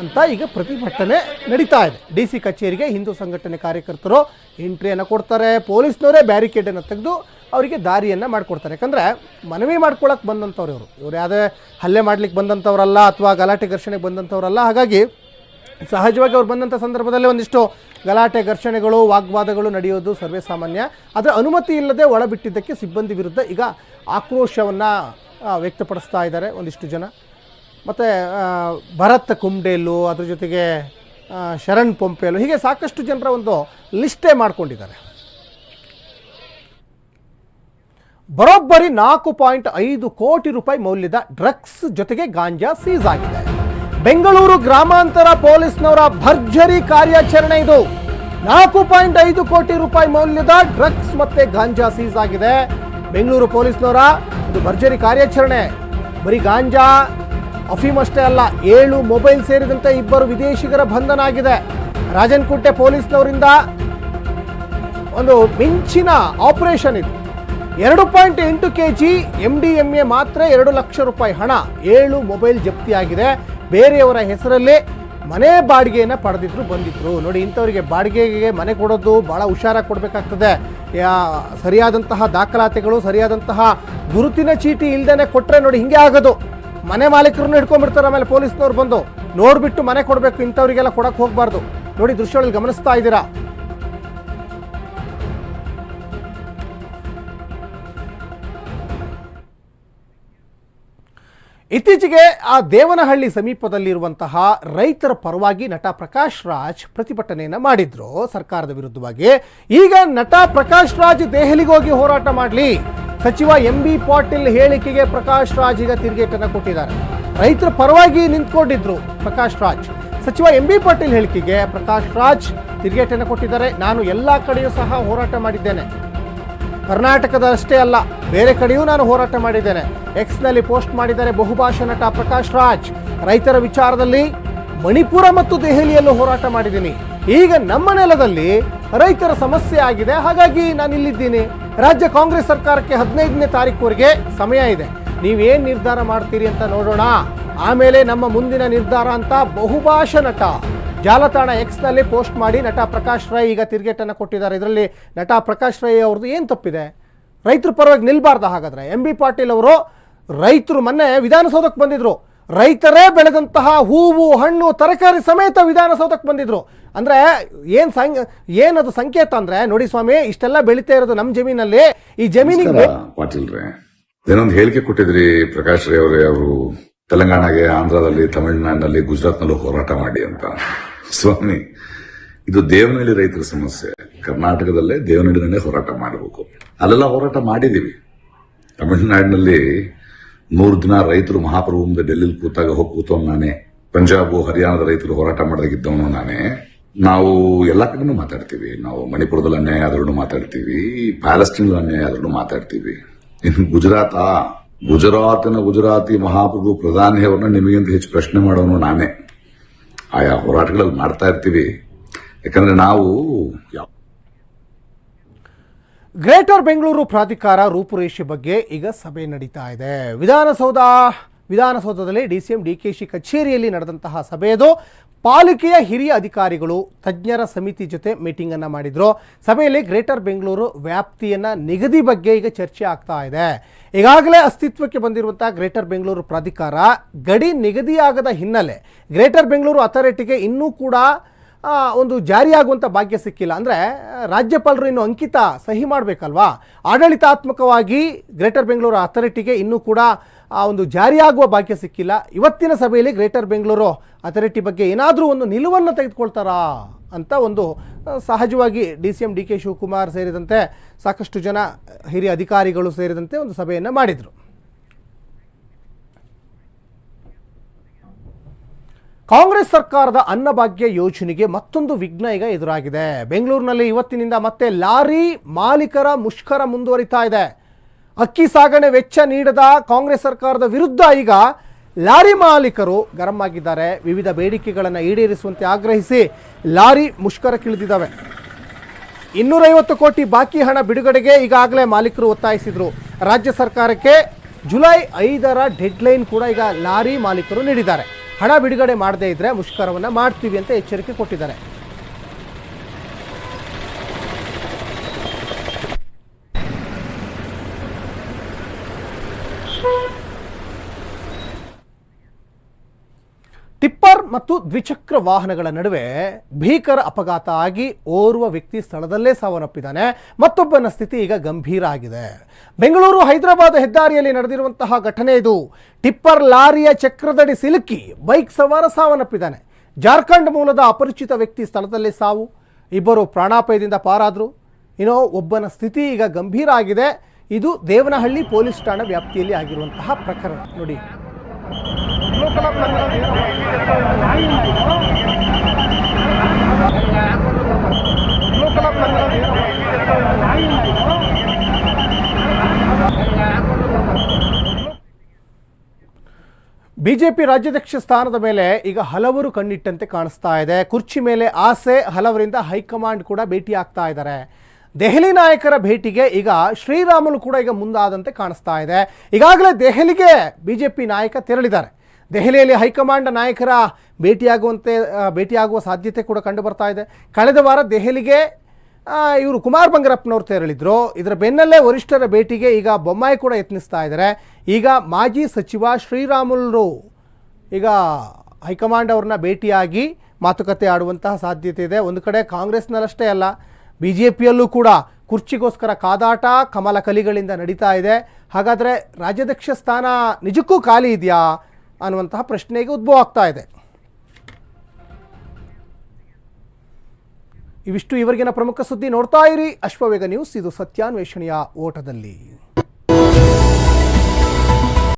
ಅಂತ ಈಗ ಪ್ರತಿಭಟನೆ ನಡೀತಾ ಇದೆ. ಡಿ ಸಿ ಕಚೇರಿಗೆ ಹಿಂದೂ ಸಂಘಟನೆ ಕಾರ್ಯಕರ್ತರು ಎಂಟ್ರಿಯನ್ನು ಕೊಡ್ತಾರೆ, ಪೊಲೀಸ್ನವರೇ ಬ್ಯಾರಿಕೇಡನ್ನು ತೆಗೆದು ಅವರಿಗೆ ದಾರಿಯನ್ನು ಮಾಡಿಕೊಡ್ತಾರೆ. ಯಾಕಂದರೆ ಮನವಿ ಮಾಡ್ಕೊಳಕ್ಕೆ ಬಂದಂಥವ್ರು ಇವರು. ಇವ್ರು ಯಾವುದೇ ಹಲ್ಲೆ ಮಾಡ್ಲಿಕ್ಕೆ ಬಂದಂಥವ್ರಲ್ಲ ಅಥವಾ ಗಲಾಟೆ ಘರ್ಷಣೆಗೆ ಬಂದಂಥವ್ರಲ್ಲ. ಹಾಗಾಗಿ ಸಹಜವಾಗಿ ಅವ್ರು ಬಂದಂಥ ಸಂದರ್ಭದಲ್ಲಿ ಒಂದಿಷ್ಟು ಗಲಾಟೆ, ಘರ್ಷಣೆಗಳು, ವಾಗ್ವಾದಗಳು ನಡೆಯೋದು ಸರ್ವೇ ಸಾಮಾನ್ಯ. ಆದರೆ ಅನುಮತಿ ಇಲ್ಲದೆ ಒಳಬಿಟ್ಟಿದ್ದಕ್ಕೆ ಸಿಬ್ಬಂದಿ ವಿರುದ್ಧ ಈಗ ಆಕ್ರೋಶವನ್ನು ವ್ಯಕ್ತಪಡಿಸ್ತಾ ಇದ್ದಾರೆ ಒಂದಿಷ್ಟು ಜನ. ಮತ್ತು ಭರತ್ ಕುಂಬ್ಡೇಲು, ಅದ್ರ ಜೊತೆಗೆ ಶರಣ್ ಪೊಂಪೇಲು, ಹೀಗೆ ಸಾಕಷ್ಟು ಜನರ ಒಂದು ಲಿಸ್ಟೇ ಮಾಡಿಕೊಂಡಿದ್ದಾರೆ. ಬರೋಬ್ಬರಿ ನಾಲ್ಕು ಪಾಯಿಂಟ್ ಐದು ಕೋಟಿ ರೂಪಾಯಿ ಮೌಲ್ಯದ ಡ್ರಗ್ಸ್ ಜೊತೆಗೆ ಗಾಂಜಾ ಸೀಸ್ ಆಗಿದೆ. ಬೆಂಗಳೂರು ಗ್ರಾಮಾಂತರ ಪೊಲೀಸ್ನವರ ಭರ್ಜರಿ ಕಾರ್ಯಾಚರಣೆ ಇದು. ನಾಲ್ಕು ಪಾಯಿಂಟ್ ಐದು ಕೋಟಿ ರೂಪಾಯಿ ಮೌಲ್ಯದ ಡ್ರಗ್ಸ್ ಮತ್ತೆ ಗಾಂಜಾ ಸೀಸ್ ಆಗಿದೆ. ಬೆಂಗಳೂರು ಪೊಲೀಸ್ನವರ ಇದು ಭರ್ಜರಿ ಕಾರ್ಯಾಚರಣೆ. ಬರೀ ಗಾಂಜಾ, ಅಫೀಮ್ ಅಷ್ಟೇ ಅಲ್ಲ, ಏಳು ಮೊಬೈಲ್ ಸೇರಿದಂತೆ ಇಬ್ಬರು ವಿದೇಶಿಗರ ಬಂಧನ ಆಗಿದೆ. ರಾಜನ್ಕುಂಟೆ ಪೊಲೀಸ್ನವರಿಂದ ಒಂದು ಮಿಂಚಿನ ಆಪರೇಷನ್ ಇದು. ಎರಡು ಪಾಯಿಂಟ್ ಎಂಟು K G M D M A ಮಾತ್ರ ಎರಡು ಲಕ್ಷ ರೂಪಾಯಿ ಹಣ, ಏಳು ಮೊಬೈಲ್ ಜಪ್ತಿಯಾಗಿದೆ. ಬೇರೆಯವರ ಹೆಸರಲ್ಲೇ ಮನೆ ಬಾಡಿಗೆಯನ್ನು ಪಡೆದಿದ್ರು, ಬಂದಿದ್ರು. ನೋಡಿ, ಇಂಥವರಿಗೆ ಬಾಡಿಗೆಗೆ ಮನೆ ಕೊಡೋದು ಭಾಳ ಹುಷಾರಾಗಿ ಕೊಡಬೇಕಾಗ್ತದೆ. ಸರಿಯಾದಂತಹ ದಾಖಲಾತಿಗಳು, ಸರಿಯಾದಂತಹ ಗುರುತಿನ ಚೀಟಿ ಇಲ್ದೇನೆ ಕೊಟ್ಟರೆ ನೋಡಿ ಹಿಂಗೆ ಆಗೋದು. ಮನೆ ಮಾಲೀಕರನ್ನು ಹಿಡ್ಕೊಂಡ್ಬಿಡ್ತಾರೆ, ಆಮೇಲೆ ಪೊಲೀಸ್ನವ್ರು ಬಂದು. ನೋಡಿಬಿಟ್ಟು ಮನೆ ಕೊಡಬೇಕು, ಇಂಥವರಿಗೆಲ್ಲ ಕೊಡಕ್ಕೆ ಹೋಗಬಾರ್ದು. ನೋಡಿ, ದೃಶ್ಯಗಳಲ್ಲಿ ಗಮನಿಸ್ತಾ ಇದ್ದೀರಾ? ಇತ್ತೀಚೆಗೆ ಆ ದೇವನಹಳ್ಳಿ ಸಮೀಪದಲ್ಲಿರುವಂತಹ ರೈತರ ಪರವಾಗಿ ನಟ ಪ್ರಕಾಶ್ ರಾಜ್ ಪ್ರತಿಭಟನೆಯನ್ನು ಮಾಡಿದ್ರು. ಸರ್ಕಾರದ ವಿರುದ್ಧವಾಗಿ. ಈಗ ನಟ ಪ್ರಕಾಶ್ ರಾಜ್ ದೆಹಲಿಗೆ ಹೋಗಿ ಹೋರಾಟ ಮಾಡಲಿ. ಸಚಿವ ಎಂ ಬಿ ಪಾಟೀಲ್ ಹೇಳಿಕೆಗೆ ಪ್ರಕಾಶ್ ರಾಜ್ ಈಗ ತಿರುಗೇಟನ್ನು ಕೊಟ್ಟಿದ್ದಾರೆ. ರೈತರ ಪರವಾಗಿ ನಿಂತ್ಕೊಂಡಿದ್ರು ಪ್ರಕಾಶ್ ರಾಜ್. ಸಚಿವ ಎಂ ಬಿ ಪಾಟೀಲ್ ಹೇಳಿಕೆಗೆ ಪ್ರಕಾಶ್ ರಾಜ್ ತಿರುಗೇಟನ್ನು ಕೊಟ್ಟಿದ್ದಾರೆ. ನಾನು ಎಲ್ಲ ಕಡೆಯೂ ಸಹ ಹೋರಾಟ ಮಾಡಿದ್ದೇನೆ. ಕರ್ನಾಟಕದಷ್ಟೇ ಅಲ್ಲ, ಬೇರೆ ಕಡೆಯೂ ನಾನು ಹೋರಾಟ ಮಾಡಿದ್ದೇನೆ. ಎಕ್ಸ್ನಲ್ಲಿ ಪೋಸ್ಟ್ ಮಾಡಿದ್ದಾರೆ ಬಹುಭಾಷಾ ನಟ ಪ್ರಕಾಶ್ ರಾಜ್. ರೈತರ ವಿಚಾರದಲ್ಲಿ ಮಣಿಪುರ ಮತ್ತು ದೆಹಲಿಯಲ್ಲೂ ಹೋರಾಟ ಮಾಡಿದ್ದೀನಿ. ಈಗ ನಮ್ಮ ನೆಲದಲ್ಲಿ ರೈತರ ಸಮಸ್ಯೆ ಆಗಿದೆ, ಹಾಗಾಗಿ ನಾನು ಇಲ್ಲಿದ್ದೀನಿ ರಾಜ್ಯ ಕಾಂಗ್ರೆಸ್ ಸರ್ಕಾರಕ್ಕೆ ಹದಿನೈದನೇ ತಾರೀಕುವರೆಗೆ ಸಮಯ ಇದೆ. ನೀವೇನು ನಿರ್ಧಾರ ಮಾಡ್ತೀರಿ ಅಂತ ನೋಡೋಣ. ಆಮೇಲೆ ನಮ್ಮ ಮುಂದಿನ ನಿರ್ಧಾರ ಅಂತ ಬಹುಭಾಷಾ ನಟ ಜಾಲತಾಣ ಎಕ್ಸ್ನಲ್ಲಿ ಪೋಸ್ಟ್ ಮಾಡಿ ನಟ ಪ್ರಕಾಶ್ ರೈ ಈಗ ತಿರುಗೇಟನ್ನು ಕೊಟ್ಟಿದ್ದಾರೆ. ಇದರಲ್ಲಿ ನಟ ಪ್ರಕಾಶ್ ರೈ ಅವ್ರದ್ದು ಏನು ತಪ್ಪಿದೆ? ರೈತರ ಪರವಾಗಿ ನಿಲ್ಬಾರ್ದು ಹಾಗಾದ್ರೆ? ಎಂ ಬಿ ಪಾಟೀಲ್ ಅವರು ರೈತರು ಮೊನ್ನೆ ವಿಧಾನಸೌಧಕ್ಕೆ ಬಂದಿದ್ರು. ರೈತರೇ ಬೆಳೆದಂತಹ ಹೂವು, ಹಣ್ಣು, ತರಕಾರಿ ಸಮೇತ ವಿಧಾನಸೌಧಕ್ಕೆ ಬಂದಿದ್ರು. ಅಂದ್ರೆ ಏನು ಸಂ ಏನದು ಸಂಕೇತ ಅಂದ್ರೆ? ನೋಡಿ ಸ್ವಾಮಿ, ಇಷ್ಟೆಲ್ಲ ಬೆಳೀತಾ ಇರೋದು ನಮ್ಮ ಜಮೀನಲ್ಲಿ. ಈ ಜಮೀನಿಗೆ ಪಾಟೀಲ್ ಏನೊಂದು ಹೇಳಿಕೆ ಕೊಟ್ಟಿದ್ರಿ ಪ್ರಕಾಶ್ ರೈ ಅವರೇ, ಅವರು ತೆಲಂಗಾಣಗೆ, ಆಂಧ್ರದಲ್ಲಿ, ತಮಿಳುನಾಡಿನಲ್ಲಿ, ಗುಜರಾತ್ನಲ್ಲೂ ಹೋರಾಟ ಮಾಡಿ ಅಂತ. ಸ್ವಾಮಿ, ಇದು ದೇವನಹಳ್ಳಿ ರೈತರ ಸಮಸ್ಯೆ. ಕರ್ನಾಟಕದಲ್ಲೇ ದೇವನಹಳ್ಳಿನಲ್ಲೇ ಹೋರಾಟ ಮಾಡಬೇಕು. ಅಲ್ಲೆಲ್ಲ ಹೋರಾಟ ಮಾಡಿದೀವಿ ತಮಿಳುನಾಡಿನಲ್ಲಿ ನೂರು ದಿನ ರೈತರು ಮಹಾಪ್ರಭು ಮುಂದೆ ಡೆಲ್ಲಿಲಿ ಕೂತಾಗ ಹೋಗಿ ಕೂತವನು ನಾನೇ. ಪಂಜಾಬ್, ಹರಿಯಾಣದ ರೈತರು ಹೋರಾಟ ಮಾಡಿದಾಗಿದ್ದವನು ನಾನೇ. ನಾವು ಎಲ್ಲ ಕಡೆನೂ ಮಾತಾಡ್ತೀವಿ. ನಾವು ಮಣಿಪುರದಲ್ಲಿ ಅನ್ಯಾಯ ಆದ್ರೂ ಮಾತಾಡ್ತೀವಿ. ಪ್ಯಾಲೆಸ್ಟೀನ್ ಅನ್ಯಾಯ ಆದ್ರೂ ಮಾತಾಡ್ತೀವಿ. ಇನ್ನು ಗುಜರಾತ, ಗುಜರಾತಿನ ಗುಜರಾತಿ ಮಹಾಪ್ರಭು ಪ್ರಧಾನಿ ಅವ್ರನ್ನ ನಿಮಗಿಂತ ಹೆಚ್ಚು ಪ್ರಶ್ನೆ ಮಾಡೋನು ನಾನೇ. ಆಯಾ ಹೋರಾಟಗಳಲ್ಲಿ ಮಾಡ್ತಾ ಇರ್ತೀವಿ. ಯಾಕಂದ್ರೆ ನಾವು ಗ್ರೇಟರ್ ಬೆಂಗಳೂರು ಪ್ರಾಧಿಕಾರ ರೂಪುರೇಷೆ ಬಗ್ಗೆ ಈಗ ಸಭೆ ನಡೀತಾ ಇದೆ. ವಿಧಾನಸೌಧ ವಿಧಾನಸೌಧದಲ್ಲಿ D C M D K she ಕಚೇರಿಯಲ್ಲಿ ನಡೆದಂತಹ ಸಭೆಯದು ಪಾಲಿಕೆಯ ಹಿರಿಯ ಅಧಿಕಾರಿಗಳು, ತಜ್ಞರ ಸಮಿತಿ ಜೊತೆ ಮೀಟಿಂಗ್ ಮಾಡಿದರು. ಸಭೆಯಲ್ಲಿ ಗ್ರೇಟರ್ ಬೆಂಗಳೂರು ವ್ಯಾಪ್ತಿಯನ್ನ ನಿಗದಿ ಬಗ್ಗೆ ಈಗ ಚರ್ಚೆ ಆಗ್ತಾ ಇದೆ. ಈಗಾಗಲೇ ಅಸ್ತಿತ್ವಕ್ಕೆ ಬಂದಿರುವಂತಹ ಗ್ರೇಟರ್ ಬೆಂಗಳೂರು ಪ್ರಾಧಿಕಾರ ಗಡಿ ನಿಗದಿಯಾಗದ ಹಿನ್ನೆಲೆ ಗ್ರೇಟರ್ ಬೆಂಗಳೂರು ಅಥಾರಿಟಿಗೆ ಇನ್ನೂ ಕೂಡ ಒಂದು ಜಾರಿಯಾಗುವಂಥ ಭಾಗ್ಯ ಸಿಕ್ಕಿಲ್ಲ. ಅಂದರೆ, ರಾಜ್ಯಪಾಲರು ಇನ್ನು ಅಂಕಿತ ಸಹಿ ಮಾಡಬೇಕಲ್ವಾ? ಆಡಳಿತಾತ್ಮಕವಾಗಿ ಗ್ರೇಟರ್ ಬೆಂಗಳೂರು ಅಥಾರಿಟಿಗೆ ಇನ್ನೂ ಕೂಡ, ಆ, ಒಂದು ಜಾರಿಯಾಗುವ ಭಾಗ್ಯ ಸಿಕ್ಕಿಲ್ಲ. ಇವತ್ತಿನ ಸಭೆಯಲ್ಲಿ ಗ್ರೇಟರ್ ಬೆಂಗಳೂರು ಅಥಾರಿಟಿ ಬಗ್ಗೆ ಏನಾದರೂ ಒಂದು ನಿಲುವನ್ನು ತೆಗೆದುಕೊಳ್ತಾರಾ ಅಂತ ಒಂದು ಸಹಜವಾಗಿ D C M D K Shivakumar ಸೇರಿದಂತೆ ಸಾಕಷ್ಟು ಜನ ಹಿರಿಯ ಅಧಿಕಾರಿಗಳು ಸೇರಿದಂತೆ ಒಂದು ಸಭೆಯನ್ನು ಮಾಡಿದರು. ಕಾಂಗ್ರೆಸ್ ಸರ್ಕಾರದ ಅನ್ನಭಾಗ್ಯ ಯೋಜನೆಗೆ ಮತ್ತೊಂದು ವಿಘ್ನ ಈಗ ಎದುರಾಗಿದೆ. ಬೆಂಗಳೂರಿನಲ್ಲಿ ಇವತ್ತಿನಿಂದ ಮತ್ತೆ ಲಾರಿ ಮಾಲೀಕರ ಮುಷ್ಕರ ಮುಂದುವರಿತಾ ಇದೆ. ಅಕ್ಕಿ ಸಾಗಣೆ ವೆಚ್ಚ ನೀಡದ ಕಾಂಗ್ರೆಸ್ ಸರ್ಕಾರದ ವಿರುದ್ಧ ಈಗ ಲಾರಿ ಮಾಲೀಕರು ಗರಂ ಆಗಿದ್ದಾರೆ ವಿವಿಧ ಬೇಡಿಕೆಗಳನ್ನು ಈಡೇರಿಸುವಂತೆ ಆಗ್ರಹಿಸಿ ಲಾರಿ ಮುಷ್ಕರಕ್ಕಿಳಿದಿದ್ದಾವೆ ಇನ್ನೂರೈವತ್ತು ಕೋಟಿ ಬಾಕಿ ಹಣ ಬಿಡುಗಡೆಗೆ ಈಗಾಗಲೇ ಮಾಲೀಕರು ಒತ್ತಾಯಿಸಿದ್ರು. ರಾಜ್ಯ ಸರ್ಕಾರಕ್ಕೆ ಜುಲೈ ಐದರ ಡೆಡ್ಲೈನ್ ಕೂಡ ಈಗ ಲಾರಿ ಮಾಲೀಕರು ನೀಡಿದ್ದಾರೆ. ಹಣ ಬಿಡುಗಡೆ ಮಾಡದೇ ಇದ್ರೆ ಮುಷ್ಕರವನ್ನು ಮಾಡ್ತೀವಿ ಅಂತ ಎಚ್ಚರಿಕೆ ಕೊಟ್ಟಿದ್ದಾರೆ ಟಿಪ್ಪರ್ ಮತ್ತು ದ್ವಿಚಕ್ರ ವಾಹನಗಳ ನಡುವೆ ಭೀಕರ ಅಪಘಾತ ಆಗಿ ಓರ್ವ ವ್ಯಕ್ತಿ ಸ್ಥಳದಲ್ಲೇ ಸಾವನ್ನಪ್ಪಿದ್ದಾನೆ. ಮತ್ತೊಬ್ಬನ ಸ್ಥಿತಿ ಈಗ ಗಂಭೀರ ಆಗಿದೆ. ಬೆಂಗಳೂರು ಹೈದರಾಬಾದ್ ಹೆದ್ದಾರಿಯಲ್ಲಿ ನಡೆದಿರುವಂತಹ ಘಟನೆ ಇದು. ಟಿಪ್ಪರ್ ಲಾರಿಯ ಚಕ್ರದಡಿ ಸಿಲುಕಿ ಬೈಕ್ ಸವಾರ ಸಾವನ್ನಪ್ಪಿದ್ದಾನೆ. ಜಾರ್ಖಂಡ್ ಮೂಲದ ಅಪರಿಚಿತ ವ್ಯಕ್ತಿ ಸ್ಥಳದಲ್ಲೇ ಸಾವು. ಇಬ್ಬರು ಪ್ರಾಣಾಪಾಯದಿಂದ ಪಾರಾದರು. ಇನ್ನು ಒಬ್ಬನ ಸ್ಥಿತಿ ಈಗ ಗಂಭೀರ ಆಗಿದೆ. ಇದು ದೇವನಹಳ್ಳಿ ಪೊಲೀಸ್ ಠಾಣಾ ವ್ಯಾಪ್ತಿಯಲ್ಲಿ ಆಗಿರುವಂತಹ ಪ್ರಕರಣ. ನೋಡಿ. ಬಿಜೆಪಿ ರಾಜ್ಯಾಧ್ಯಕ್ಷ ಸ್ಥಾನದ ಮೇಲೆ ಈಗ ಹಲವರು ಕಣ್ಣಿಟ್ಟಂತೆ ಕಾಣಿಸ್ತಾ ಇದೆ. ಕುರ್ಚಿ ಮೇಲೆ ಆಸೆ, ಹಲವರಿಂದ ಹೈಕಮಾಂಡ್ ಕೂಡ ಭೇಟಿ ಆಗ್ತಾ ಇದ್ದಾರೆ. ದೆಹಲಿ ನಾಯಕರ ಭೇಟಿಗೆ ಈಗ ಶ್ರೀರಾಮುಲು ಕೂಡ ಈಗ ಮುಂದಾದಂತೆ ಕಾಣಿಸ್ತಾ ಇದೆ. ಈಗಾಗಲೇ ದೆಹಲಿಗೆ ಬಿಜೆಪಿ ನಾಯಕ ತೆರಳಿದ್ದಾರೆ. ದೆಹಲಿಯಲ್ಲಿ ಹೈಕಮಾಂಡ್ ನಾಯಕರ ಭೇಟಿಯಾಗುವಂತೆ ಭೇಟಿಯಾಗುವ ಸಾಧ್ಯತೆ ಕೂಡ ಕಂಡು ಬರ್ತಾ ಇದೆ. ಕಳೆದ ವಾರ ದೆಹಲಿಗೆ ಇವರು ಕುಮಾರ್ ಬಂಗರಪ್ಪನವರು ತೆರಳಿದ್ರು. ಇದರ ಬೆನ್ನಲ್ಲೇ ವರಿಷ್ಠರ ಭೇಟಿಗೆ ಈಗ ಬೊಮ್ಮಾಯಿ ಕೂಡ ಯತ್ನಿಸ್ತಾ ಇದ್ದಾರೆ. ಈಗ ಮಾಜಿ ಸಚಿವ ಶ್ರೀರಾಮುಲು ಈಗ ಹೈಕಮಾಂಡ್ ಅವ್ರನ್ನ ಭೇಟಿಯಾಗಿ ಮಾತುಕತೆ ಆಡುವಂತಹ ಸಾಧ್ಯತೆ ಇದೆ. ಒಂದು ಕಡೆ ಕಾಂಗ್ರೆಸ್ನಲ್ಲಷ್ಟೇ ಅಲ್ಲ ಬಿ ಜೆ ಪಿಯಲ್ಲೂ ಕೂಡ ಕುರ್ಚಿಗೋಸ್ಕರ ಕಾದಾಟ, ಕಮಲ ಕಲಿಗಳಿಂದ ನಡೀತಾ ಇದೆ. ಹಾಗಾದರೆ ರಾಜ್ಯಾಧ್ಯಕ್ಷ ಸ್ಥಾನ ನಿಜಕ್ಕೂ ಖಾಲಿ ಇದೆಯಾ ಅನ್ನುವಂತಹ ಪ್ರಶ್ನೆಗೆ ಉದ್ಭವ ಆಗ್ತಾ ಇದೆ. ಇವಿಷ್ಟು ಇವರಿಗಿನ ಪ್ರಮುಖ ಸುದ್ದಿ ನೋಡ್ತಾ ಇರಿ. ಅಶ್ವವೇಗ ನ್ಯೂಸ್, ಇದು ಸತ್ಯಾನ್ವೇಷಣೆಯ ಓಟದಲ್ಲಿ.